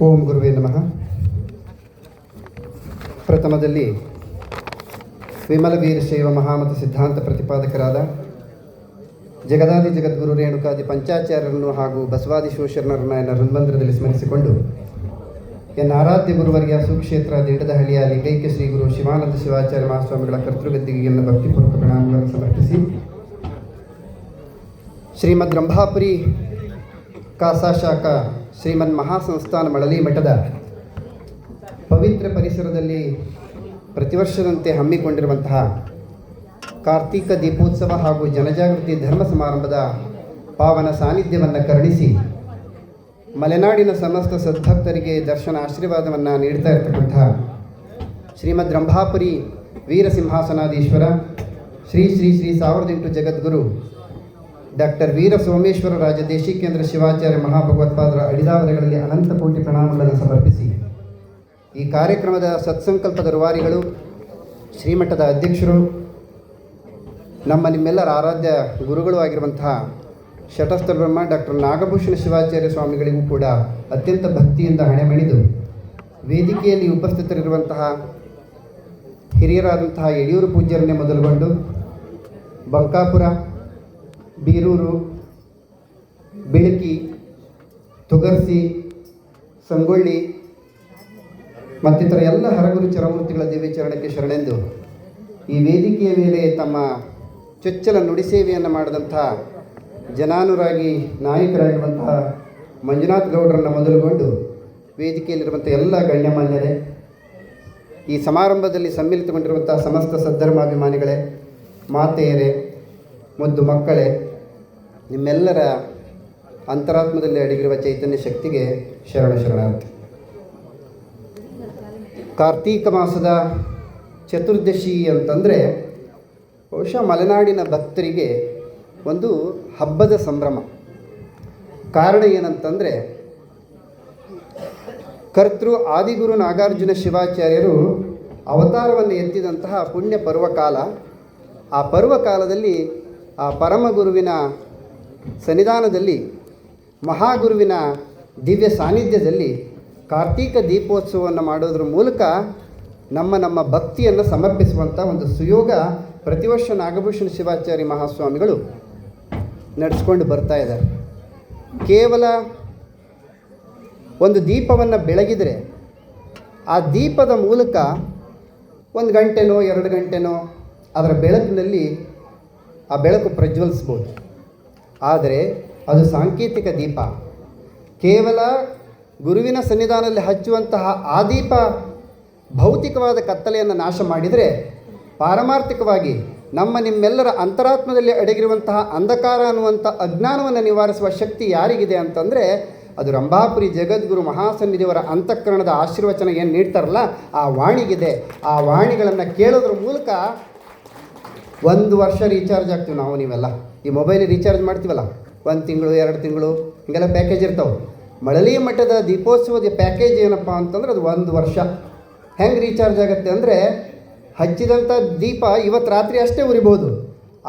ಓಂ ಗುರುವೇ ನಮಃ. ಪ್ರಥಮದಲ್ಲಿ ವಿಮಲ ವೀರಶೈವ ಮಹಾಮತ ಸಿದ್ಧಾಂತ ಪ್ರತಿಪಾದಕರಾದ ಜಗದಾದಿ ಜಗದ್ಗುರು ರೇಣುಕಾದಿ ಪಂಚಾಚಾರ್ಯರನ್ನು ಹಾಗೂ ಬಸವಾದಿ ಶಿವಶರಣರನ್ನ ಎನ್ನ ಹೃನ್ಮಂದಿರದಲ್ಲಿ ಸ್ಮರಿಸಿಕೊಂಡು ಎನ್ನ ಆರಾಧ್ಯ ಗುರುವರಿಗೆ ಸುಕ್ಷೇತ್ರ ದಿಡದಹಳ್ಳಿಯ ಲಿಂಗೈಕ್ಯ ಶ್ರೀ ಗುರು ಶಿವಾನಂದ ಶಿವಾಚಾರ್ಯ ಮಹಾಸ್ವಾಮಿಗಳ ಕರ್ತೃಗದ್ದಿಗೆ ಎನ್ನ ಭಕ್ತಿಪೂರ್ವಕ ಪ್ರಣಾಮಗಳನ್ನು ಸಮರ್ಪಿಸಿ ಶ್ರೀಮದ್ ರಂಭಾಪುರಿ ಕಾಸಾ ಶಾಖ ಶ್ರೀಮನ್ ಮಹಾಸಂಸ್ಥಾನ ಮಳಲಿ ಮಠದ ಪವಿತ್ರ ಪರಿಸರದಲ್ಲಿ ಪ್ರತಿವರ್ಷದಂತೆ ಹಮ್ಮಿಕೊಂಡಿರುವಂತಹ ಕಾರ್ತೀಕ ದೀಪೋತ್ಸವ ಹಾಗೂ ಜನಜಾಗೃತಿ ಧರ್ಮ ಸಮಾರಂಭದ ಪಾವನ ಸಾನ್ನಿಧ್ಯವನ್ನು ಕರುಣಿಸಿ ಮಲೆನಾಡಿನ ಸಮಸ್ತ ಸದ್ಭಕ್ತರಿಗೆ ದರ್ಶನ ಆಶೀರ್ವಾದವನ್ನು ನೀಡ್ತಾ ಇರತಕ್ಕಂತಹ ಶ್ರೀಮದ್ ರಂಭಾಪುರಿ ವೀರಸಿಂಹಾಸನಾಧೀಶ್ವರ ಶ್ರೀ ಶ್ರೀ ಶ್ರೀ ಸಾವಿರದ ಎಂಟು ಜಗದ್ಗುರು ಡಾಕ್ಟರ್ ವೀರ ಸೋಮೇಶ್ವರ ರಾಜ ದೇಶಿಕೇಂದ್ರ ಶಿವಾಚಾರ್ಯ ಮಹಾಭಗವತ್ಪಾದರ ಅಡಿದಾವರೆಗಳಲ್ಲಿ ಅನಂತ ಕೋಟಿ ಪ್ರಣಾಮಗಳನ್ನು ಸಮರ್ಪಿಸಿ. ಈ ಕಾರ್ಯಕ್ರಮದ ಸತ್ಸಂಕಲ್ಪದ ರೂವಾರಿಗಳು ಶ್ರೀಮಠದ ಅಧ್ಯಕ್ಷರು, ನಮ್ಮ ನಿಮ್ಮೆಲ್ಲರ ಆರಾಧ್ಯ ಗುರುಗಳು ಆಗಿರುವಂತಹ ಶಟಸ್ಥ ಬ್ರಹ್ಮ ಡಾಕ್ಟರ್ ನಾಗಭೂಷಣ ಶಿವಾಚಾರ್ಯ ಸ್ವಾಮಿಗಳಿಗೂ ಕೂಡ ಅತ್ಯಂತ ಭಕ್ತಿಯಿಂದ ಹಣೆಮಣಿದು ವೇದಿಕೆಯಲ್ಲಿ ಉಪಸ್ಥಿತರಿರುವಂತಹ ಹಿರಿಯರಾದಂತಹ ಯಡಿಯೂರು ಪೂಜ್ಯರನ್ನೇ ಮೊದಲುಗೊಂಡು ಬಂಕಾಪುರ ಬೀರೂರು, ಬಿಳಕಿ, ತುಗರ್ಸಿ, ಸಂಗೊಳ್ಳಿ ಮತ್ತಿತರ ಎಲ್ಲ ಹರಗುರು ಚರಮೂರ್ತಿಗಳ ದಿವ್ಯ ಚರಣಕ್ಕೆ ಶರಣೆಂದು ಈ ವೇದಿಕೆಯ ಮೇಲೆ ತಮ್ಮ ಚೊಚ್ಚಲ ನುಡಿ ಸೇವೆಯನ್ನು ಮಾಡಿದಂಥ ಜನಾನುರಾಗಿ ನಾಯಕರಾಗಿರುವಂತಹ ಮಂಜುನಾಥ್ ಗೌಡರನ್ನು ಮೊದಲುಗೊಂಡು ವೇದಿಕೆಯಲ್ಲಿರುವಂಥ ಎಲ್ಲ ಗಣ್ಯಮಾನ್ಯರೇ, ಈ ಸಮಾರಂಭದಲ್ಲಿ ಸಮ್ಮಿಲಿತಗೊಂಡಿರುವಂಥ ಸಮಸ್ತ ಸದ್ಧರ್ಮಾಭಿಮಾನಿಗಳೇ, ಮಾತೆಯರೇ, ಮುದ್ದು ಮಕ್ಕಳೇ ನಿಮ್ಮೆಲ್ಲರ ಅಂತರಾತ್ಮದಲ್ಲಿ ಅಡಗಿರುವ ಚೈತನ್ಯ ಶಕ್ತಿಗೆ ಶರಣ ಶರಣಾರ್ಥಿ ಕಾರ್ತೀಕ ಮಾಸದ ಚತುರ್ದಶಿ ಅಂತಂದರೆ ಬಹುಶಃ ಮಲೆನಾಡಿನ ಭಕ್ತರಿಗೆ ಒಂದು ಹಬ್ಬದ ಸಂಭ್ರಮ. ಕಾರಣ ಏನಂತಂದರೆ ಕರ್ತೃ ಆದಿಗುರು ನಾಗಾರ್ಜುನ ಶಿವಾಚಾರ್ಯರು ಅವತಾರವನ್ನು ಎತ್ತಿದಂತಹ ಪುಣ್ಯ ಪರ್ವಕಾಲ ಆ ಪರ್ವಕಾಲದಲ್ಲಿ ಆ ಪರಮಗುರುವಿನ ಸನ್ನಿಧಾನದಲ್ಲಿ ಮಹಾಗುರುವಿನ ದಿವ್ಯ ಸಾನ್ನಿಧ್ಯದಲ್ಲಿ ಕಾರ್ತೀಕ ದೀಪೋತ್ಸವವನ್ನು ಮಾಡೋದ್ರ ಮೂಲಕ ನಮ್ಮ ನಮ್ಮ ಭಕ್ತಿಯನ್ನು ಸಮರ್ಪಿಸುವಂಥ ಒಂದು ಸುಯೋಗ ಪ್ರತಿ ವರ್ಷ ನಾಗಭೂಷಣ ಶಿವಾಚಾರ್ಯ ಮಹಾಸ್ವಾಮಿಗಳು ನಡೆಸ್ಕೊಂಡು ಬರ್ತಾ ಇದ್ದಾರೆ. ಕೇವಲ ಒಂದು ದೀಪವನ್ನು ಬೆಳಗಿದರೆ ಆ ದೀಪದ ಮೂಲಕ ಒಂದು ಗಂಟೆನೋ, ಎರಡು ಗಂಟೆನೋ ಅದರ ಬೆಳಕಿನಲ್ಲಿ ಆ ಬೆಳಕು ಪ್ರಜ್ವಲಿಸ್ಬೋದು. ಆದರೆ ಅದು ಸಾಂಕೇತಿಕ ದೀಪ. ಕೇವಲ ಗುರುವಿನ ಸನ್ನಿಧಾನದಲ್ಲಿ ಹಚ್ಚುವಂತಹ ಆ ದೀಪ ಭೌತಿಕವಾದ ಕತ್ತಲೆಯನ್ನು ನಾಶ ಮಾಡಿದರೆ ಪಾರಮಾರ್ಥಿಕವಾಗಿ ನಮ್ಮ ನಿಮ್ಮೆಲ್ಲರ ಅಂತರಾತ್ಮದಲ್ಲಿ ಅಡಗಿರುವಂತಹ ಅಂಧಕಾರ ಅನ್ನುವಂಥ ಅಜ್ಞಾನವನ್ನು ನಿವಾರಿಸುವ ಶಕ್ತಿ ಯಾರಿಗಿದೆ ಅಂತಂದರೆ ಅದು ರಂಭಾಪುರಿ ಜಗದ್ಗುರು ಮಹಾಸನ್ನಿಧಿಯವರ ಅಂತಃಕರಣದ ಆಶೀರ್ವಚನ ಏನು ನೀಡ್ತಾರಲ್ಲ, ಆ ವಾಣಿಗಿದೆ. ಆ ವಾಣಿಗಳನ್ನು ಕೇಳೋದ್ರ ಮೂಲಕ ಒಂದು ವರ್ಷ ರೀಚಾರ್ಜ್ ಆಗ್ತೀವಿ ನಾವು ನೀವೆಲ್ಲ. ಈ ಮೊಬೈಲ್ ರೀಚಾರ್ಜ್ ಮಾಡ್ತೀವಲ್ಲ? ಒಂದು ತಿಂಗಳು, ಎರಡು ತಿಂಗಳು, ಹಿಂಗೆಲ್ಲ ಪ್ಯಾಕೇಜ್ ಇರ್ತಾವೆ. ಮಳಲಿ ಮಠದ ದೀಪೋತ್ಸವದ ಪ್ಯಾಕೇಜ್ ಏನಪ್ಪ ಅಂತಂದ್ರೆ ಅದು ಒಂದು ವರ್ಷ. ಹೆಂಗೆ ರೀಚಾರ್ಜ್ ಆಗುತ್ತೆ ಅಂದರೆ ಹಚ್ಚಿದಂಥ ದೀಪ ಇವತ್ತು ರಾತ್ರಿ ಅಷ್ಟೇ ಉರಿಬೋದು.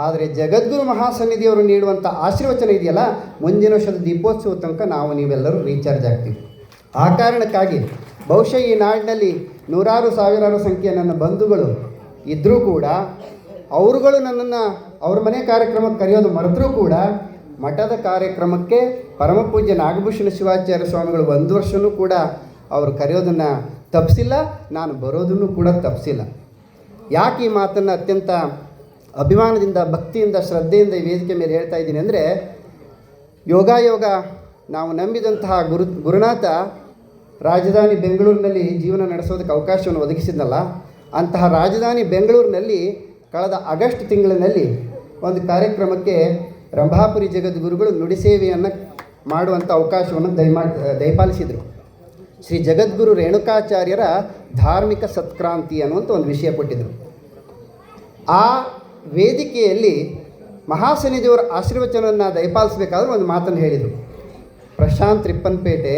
ಆದರೆ ಜಗದ್ಗುರು ಮಹಾಸನ್ನಿಧಿಯವರು ನೀಡುವಂಥ ಆಶೀರ್ವಚನ ಇದೆಯಲ್ಲ, ಮುಂದಿನ ವರ್ಷದ ದೀಪೋತ್ಸವ ತನಕ ನಾವು ನೀವೆಲ್ಲರೂ ರೀಚಾರ್ಜ್ ಆಗ್ತೀವಿ. ಆ ಕಾರಣಕ್ಕಾಗಿ ಬಹುಶಃ ಈ ನಾಡಿನಲ್ಲಿ ನೂರಾರು, ಸಾವಿರಾರು ಸಂಖ್ಯೆಯ ನನ್ನ ಬಂಧುಗಳು ಇದ್ದರೂ ಕೂಡ ಅವರುಗಳು ನನ್ನನ್ನು ಅವ್ರ ಮನೆ ಕಾರ್ಯಕ್ರಮಕ್ಕೆ ಕರೆಯೋದು ಮರೆತರೂ ಕೂಡ ಮಠದ ಕಾರ್ಯಕ್ರಮಕ್ಕೆ ಪರಮಪೂಜ್ಯ ನಾಗಭೂಷಣ ಶಿವಾಚಾರ್ಯ ಸ್ವಾಮಿಗಳು ಒಂದು ವರ್ಷವೂ ಕೂಡ ಅವರು ಕರೆಯೋದನ್ನು ತಪ್ಪಿಸಿಲ್ಲ ನಾನು ಬರೋದನ್ನು ಕೂಡ ತಪ್ಪಿಸಿಲ್ಲ ಯಾಕೆ ಈ ಮಾತನ್ನು ಅತ್ಯಂತ ಅಭಿಮಾನದಿಂದ, ಭಕ್ತಿಯಿಂದ, ಶ್ರದ್ಧೆಯಿಂದ ಈ ವೇದಿಕೆ ಮೇಲೆ ಹೇಳ್ತಾ ಇದ್ದೀನಿ ಅಂದರೆ, ಯೋಗಾಯೋಗ ನಾವು ನಂಬಿದಂತಹ ಗುರು, ಗುರುನಾಥ ರಾಜಧಾನಿ ಬೆಂಗಳೂರಿನಲ್ಲಿ ಜೀವನ ನಡೆಸೋದಕ್ಕೆ ಅವಕಾಶವನ್ನು ಒದಗಿಸಿದ್ನಲ್ಲ, ಅಂತಹ ರಾಜಧಾನಿ ಬೆಂಗಳೂರಿನಲ್ಲಿ ಕಳೆದ ಆಗಸ್ಟ್ ತಿಂಗಳಿನಲ್ಲಿ ಒಂದು ಕಾರ್ಯಕ್ರಮಕ್ಕೆ ರಂಭಾಪುರಿ ಜಗದ್ಗುರುಗಳು ನುಡಿ ಸೇವೆಯನ್ನು ಮಾಡುವಂಥ ಅವಕಾಶವನ್ನು ದಯಮಾ ದಯಪಾಲಿಸಿದರು. ಶ್ರೀ ಜಗದ್ಗುರು ರೇಣುಕಾಚಾರ್ಯರ ಧಾರ್ಮಿಕ ಸತ್ಕ್ರಾಂತಿ ಅನ್ನುವಂಥ ಒಂದು ವಿಷಯ ಕೊಟ್ಟಿದ್ದರು ಆ ವೇದಿಕೆಯಲ್ಲಿ ಮಹಾಸನಿಧಿಯವರ ಆಶೀರ್ವಚನವನ್ನು ದಯಪಾಲಿಸಬೇಕಾದ್ರೆ ಒಂದು ಮಾತನ್ನು ಹೇಳಿದರು. ಪ್ರಶಾಂತ್ ರಿಪ್ಪನ್ಪೇಟೆ,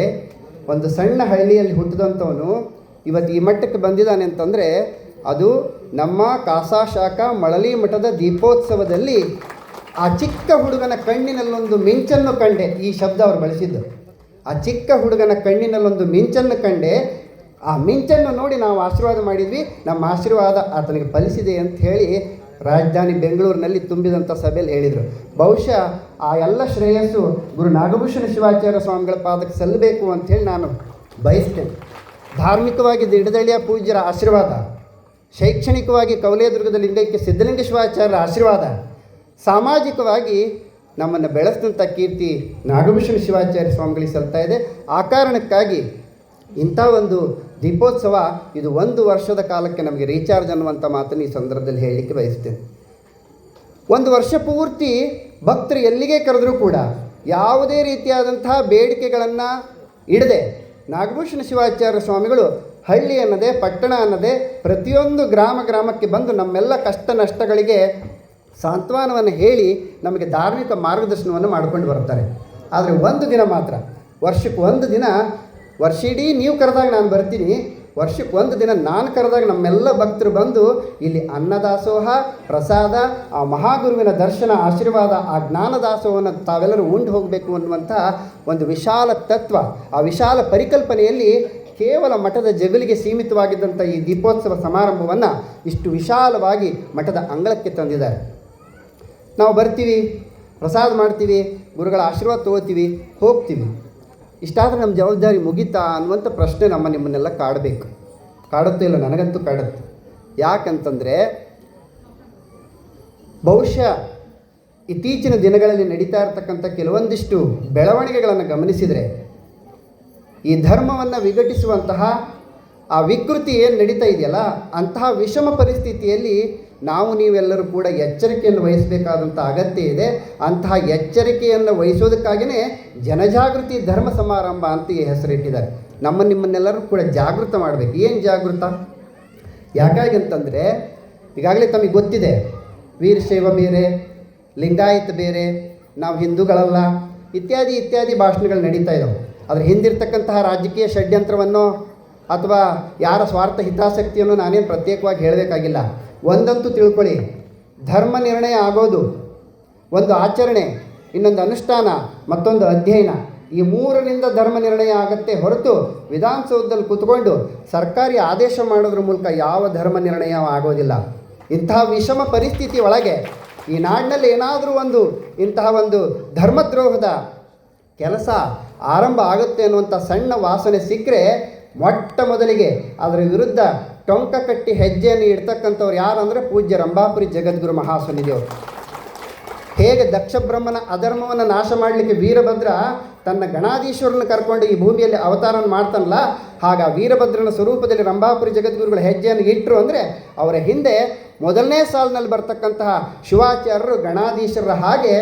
ಒಂದು ಸಣ್ಣ ಹಳ್ಳಿಯಲ್ಲಿ ಹುಟ್ಟಿದಂಥವನು, ಇವತ್ತು ಈ ಮಟ್ಟಕ್ಕೆ ಬಂದಿದ್ದಾನೆ ಅಂತಂದರೆ ಅದು ನಮ್ಮ ಕಾಸಾ ಶಾಖಾ ಮಳಲಿ ಮಠದ ದೀಪೋತ್ಸವದಲ್ಲಿ ಆ ಚಿಕ್ಕ ಹುಡುಗನ ಕಣ್ಣಿನಲ್ಲೊಂದು ಮಿಂಚನ್ನು ಕಂಡೆ. ಈ ಶಬ್ದ ಅವರು ಬಳಸಿದ್ದು. ಆ ಚಿಕ್ಕ ಹುಡುಗನ ಕಣ್ಣಿನಲ್ಲೊಂದು ಮಿಂಚನ್ನು ಕಂಡೆ. ಆ ಮಿಂಚನ್ನು ನೋಡಿ ನಾವು ಆಶೀರ್ವಾದ ಮಾಡಿದ್ವಿ. ನಮ್ಮ ಆಶೀರ್ವಾದ ಆತನಿಗೆ ಫಲಿಸಿದೆ ಅಂತ ಹೇಳಿ ರಾಜಧಾನಿ ಬೆಂಗಳೂರಿನಲ್ಲಿ ತುಂಬಿದಂಥ ಸಭೆಯಲ್ಲಿ ಹೇಳಿದರು. ಬಹುಶಃ ಆ ಎಲ್ಲ ಶ್ರೇಯಸ್ಸು ಗುರು ನಾಗಭೂಷಣ ಶಿವಾಚಾರ್ಯ ಸ್ವಾಮಿಗಳ ಪಾದಕ್ಕೆ ಸಲ್ಲಬೇಕು ಅಂಥೇಳಿ ನಾನು ಬಯಸ್ತೇನೆ. ಧಾರ್ಮಿಕವಾಗಿ ದಿಡದಳಿಯ ಪೂಜ್ಯರ ಆಶೀರ್ವಾದ. ಶೈಕ್ಷಣಿಕವಾಗಿ ಕವಲೇದುರ್ಗದ ಸಿದ್ಧಲಿಂಗ ಶಿವಾಚಾರ್ಯರ ಆಶೀರ್ವಾದ. ಸಾಮಾಜಿಕವಾಗಿ ನಮ್ಮನ್ನು ಬೆಳೆಸಿದಂಥ ಕೀರ್ತಿ ನಾಗಭೂಷಣ ಶಿವಾಚಾರ್ಯ ಸ್ವಾಮಿಗಳಿಗೆ ಸಲ್ತಾ ಇದೆ. ಆ ಕಾರಣಕ್ಕಾಗಿ ಇಂಥ ಒಂದು ದೀಪೋತ್ಸವ ಇದು ಒಂದು ವರ್ಷದ ಕಾಲಕ್ಕೆ ನಮಗೆ ರೀಚಾರ್ಜ್ ಅನ್ನುವಂಥ ಮಾತನ್ನು ಈ ಸಂದರ್ಭದಲ್ಲಿ ಹೇಳಲಿಕ್ಕೆ ಬಯಸ್ತೇನೆ. ಒಂದು ವರ್ಷ ಪೂರ್ತಿ ಭಕ್ತರು ಎಲ್ಲಿಗೆ ಕರೆದರೂ ಕೂಡ ಯಾವುದೇ ರೀತಿಯಾದಂತಹ ಬೇಡಿಕೆಗಳನ್ನು ಇಡದೆ ನಾಗಭೂಷಣ ಶಿವಾಚಾರ್ಯ ಸ್ವಾಮಿಗಳು ಹಳ್ಳಿ ಅನ್ನದೇ, ಪಟ್ಟಣ ಅನ್ನದೇ, ಪ್ರತಿಯೊಂದು ಗ್ರಾಮ ಗ್ರಾಮಕ್ಕೆ ಬಂದು ನಮ್ಮೆಲ್ಲ ಕಷ್ಟ ನಷ್ಟಗಳಿಗೆ ಸಾಂತ್ವನವನ್ನು ಹೇಳಿ ನಮಗೆ ಧಾರ್ಮಿಕ ಮಾರ್ಗದರ್ಶನವನ್ನು ಮಾಡ್ಕೊಂಡು ಬರ್ತಾರೆ ಆದರೆ ಒಂದು ದಿನ ಮಾತ್ರ, ವರ್ಷಕ್ಕೆ ಒಂದು ದಿನ, ವರ್ಷ ಇಡೀ ನೀವು ಕರೆದಾಗ ನಾನು ಬರ್ತೀನಿ, ವರ್ಷಕ್ಕೆ ಒಂದು ದಿನ ನಾನು ಕರೆದಾಗ ನಮ್ಮೆಲ್ಲ ಭಕ್ತರು ಬಂದು ಇಲ್ಲಿ ಅನ್ನದಾಸೋಹ, ಪ್ರಸಾದ, ಆ ಮಹಾಗುರುವಿನ ದರ್ಶನ, ಆಶೀರ್ವಾದ, ಆ ಜ್ಞಾನದಾಸೋಹವನ್ನು ತಾವೆಲ್ಲರೂ ಉಂಡು ಹೋಗಬೇಕು ಅನ್ನುವಂಥ ಒಂದು ವಿಶಾಲ ತತ್ವ, ಆ ವಿಶಾಲ ಪರಿಕಲ್ಪನೆಯಲ್ಲಿ ಕೇವಲ ಮಠದ ಜಗಲಿಗೆ ಸೀಮಿತವಾಗಿದ್ದಂಥ ಈ ದೀಪೋತ್ಸವ ಸಮಾರಂಭವನ್ನು ಇಷ್ಟು ವಿಶಾಲವಾಗಿ ಮಠದ ಅಂಗಳಕ್ಕೆ ತಂದಿದ್ದಾರೆ. ನಾವು ಬರ್ತೀವಿ, ಪ್ರಸಾದ ಮಾಡ್ತೀವಿ, ಗುರುಗಳ ಆಶೀರ್ವಾದ ತಗೋತೀವಿ, ಹೋಗ್ತೀವಿ. ಇಷ್ಟಾದರೆ ನಮ್ಮ ಜವಾಬ್ದಾರಿ ಮುಗೀತಾ ಅನ್ನುವಂಥ ಪ್ರಶ್ನೆ ನಮ್ಮ ನಿಮ್ಮನ್ನೆಲ್ಲ ಕಾಡಬೇಕು. ಕಾಡುತ್ತೋ ಇಲ್ಲ ನನಗಂತೂ ಕಾಡುತ್ತೆ. ಯಾಕಂತಂದರೆ ಬಹುಶಃ ಇತ್ತೀಚಿನ ದಿನಗಳಲ್ಲಿ ನಡೀತಾ ಇರತಕ್ಕಂಥ ಕೆಲವೊಂದಿಷ್ಟು ಬೆಳವಣಿಗೆಗಳನ್ನು ಗಮನಿಸಿದರೆ ಈ ಧರ್ಮವನ್ನು ವಿಘಟಿಸುವಂತಹ ಆ ವಿಕೃತಿ ಏನು ನಡೀತಾ ಇದೆಯಲ್ಲ, ಅಂತಹ ವಿಷಮ ಪರಿಸ್ಥಿತಿಯಲ್ಲಿ ನಾವು ನೀವೆಲ್ಲರೂ ಕೂಡ ಎಚ್ಚರಿಕೆಯನ್ನು ವಹಿಸಬೇಕಾದಂಥ ಅಗತ್ಯ ಇದೆ. ಅಂತಹ ಎಚ್ಚರಿಕೆಯನ್ನು ವಹಿಸೋದಕ್ಕಾಗಿಯೇ ಜನಜಾಗೃತಿ ಧರ್ಮ ಸಮಾರಂಭ ಅಂತ ಈ ಹೆಸರಿಟ್ಟಿದ್ದಾರೆ. ನಮ್ಮ ನಿಮ್ಮನ್ನೆಲ್ಲರೂ ಕೂಡ ಜಾಗೃತ ಮಾಡಬೇಕು. ಏನು ಜಾಗೃತ? ಯಾಕಾಗಿ ಅಂತಂದರೆ, ಈಗಾಗಲೇ ತಮಗೆ ಗೊತ್ತಿದೆ ವೀರಶೈವ ಬೇರೆ, ಲಿಂಗಾಯತ ಬೇರೆ, ನಾವು ಹಿಂದೂಗಳಲ್ಲ, ಇತ್ಯಾದಿ ಇತ್ಯಾದಿ ಭಾಷಣಗಳು ನಡೀತಾ ಇದ್ದಾವೆ ಅದ್ರ ಹಿಂದಿರ್ತಕ್ಕಂತಹ ರಾಜಕೀಯ ಷಡ್ಯಂತ್ರವನ್ನು ಅಥವಾ ಯಾರ ಸ್ವಾರ್ಥ ಹಿತಾಸಕ್ತಿಯನ್ನು ನಾನೇನು ಪ್ರತ್ಯೇಕವಾಗಿ ಹೇಳಬೇಕಾಗಿಲ್ಲ. ಒಂದಂತೂ ತಿಳ್ಕೊಳ್ಳಿ. ಧರ್ಮ ನಿರ್ಣಯ ಆಗೋದು ಒಂದು ಆಚರಣೆ, ಇನ್ನೊಂದು ಅನುಷ್ಠಾನ, ಮತ್ತೊಂದು ಅಧ್ಯಯನ. ಈ ಮೂರರಿಂದ ಧರ್ಮ ನಿರ್ಣಯ ಆಗುತ್ತೆ ಹೊರತು ವಿಧಾನಸೌಧದಲ್ಲಿ ಕೂತ್ಕೊಂಡು ಸರ್ಕಾರಿ ಆದೇಶ ಮಾಡೋದ್ರ ಮೂಲಕ ಯಾವ ಧರ್ಮ ನಿರ್ಣಯ ಆಗೋದಿಲ್ಲ. ಇಂತಹ ವಿಷಮ ಪರಿಸ್ಥಿತಿ ಒಳಗೆ ಈ ನಾಡಿನಲ್ಲಿ ಏನಾದರೂ ಒಂದು ಇಂತಹ ಒಂದು ಧರ್ಮದ್ರೋಹದ ಕೆಲಸ ಆರಂಭ ಆಗುತ್ತೆ ಅನ್ನುವಂಥ ಸಣ್ಣ ವಾಸನೆ ಸಿಕ್ಕರೆ ಮೊಟ್ಟ ಮೊದಲಿಗೆ ಅದರ ವಿರುದ್ಧ ಟೊಂಕ ಕಟ್ಟಿ ಹೆಜ್ಜೆಯನ್ನು ಇಡ್ತಕ್ಕಂಥವ್ರು ಯಾರಂದರೆ ಪೂಜ್ಯ ರಂಭಾಪುರಿ ಜಗದ್ಗುರು ಮಹಾಸ್ವಾಮಿದೇವರು ಹೇಗೆ ದಕ್ಷಬ್ರಹ್ಮನ ಅಧರ್ಮವನ್ನು ನಾಶ ಮಾಡಲಿಕ್ಕೆ ವೀರಭದ್ರ ತನ್ನ ಗಣಾಧೀಶ್ವರನ ಕರ್ಕೊಂಡು ಈ ಭೂಮಿಯಲ್ಲಿ ಅವತಾರನ ಮಾಡ್ತಾನಲ್ಲ, ಹಾಗ ವೀರಭದ್ರನ ಸ್ವರೂಪದಲ್ಲಿ ರಂಭಾಪುರಿ ಜಗದ್ಗುರುಗಳ ಹೆಜ್ಜೆಯನ್ನು ಇಟ್ಟರು ಅಂದರೆ ಅವರ ಹಿಂದೆ ಮೊದಲನೇ ಸಾಲಿನಲ್ಲಿ ಬರ್ತಕ್ಕಂತಹ ಶಿವಾಚಾರ್ಯರು ಗಣಾಧೀಶರ ಹಾಗೆ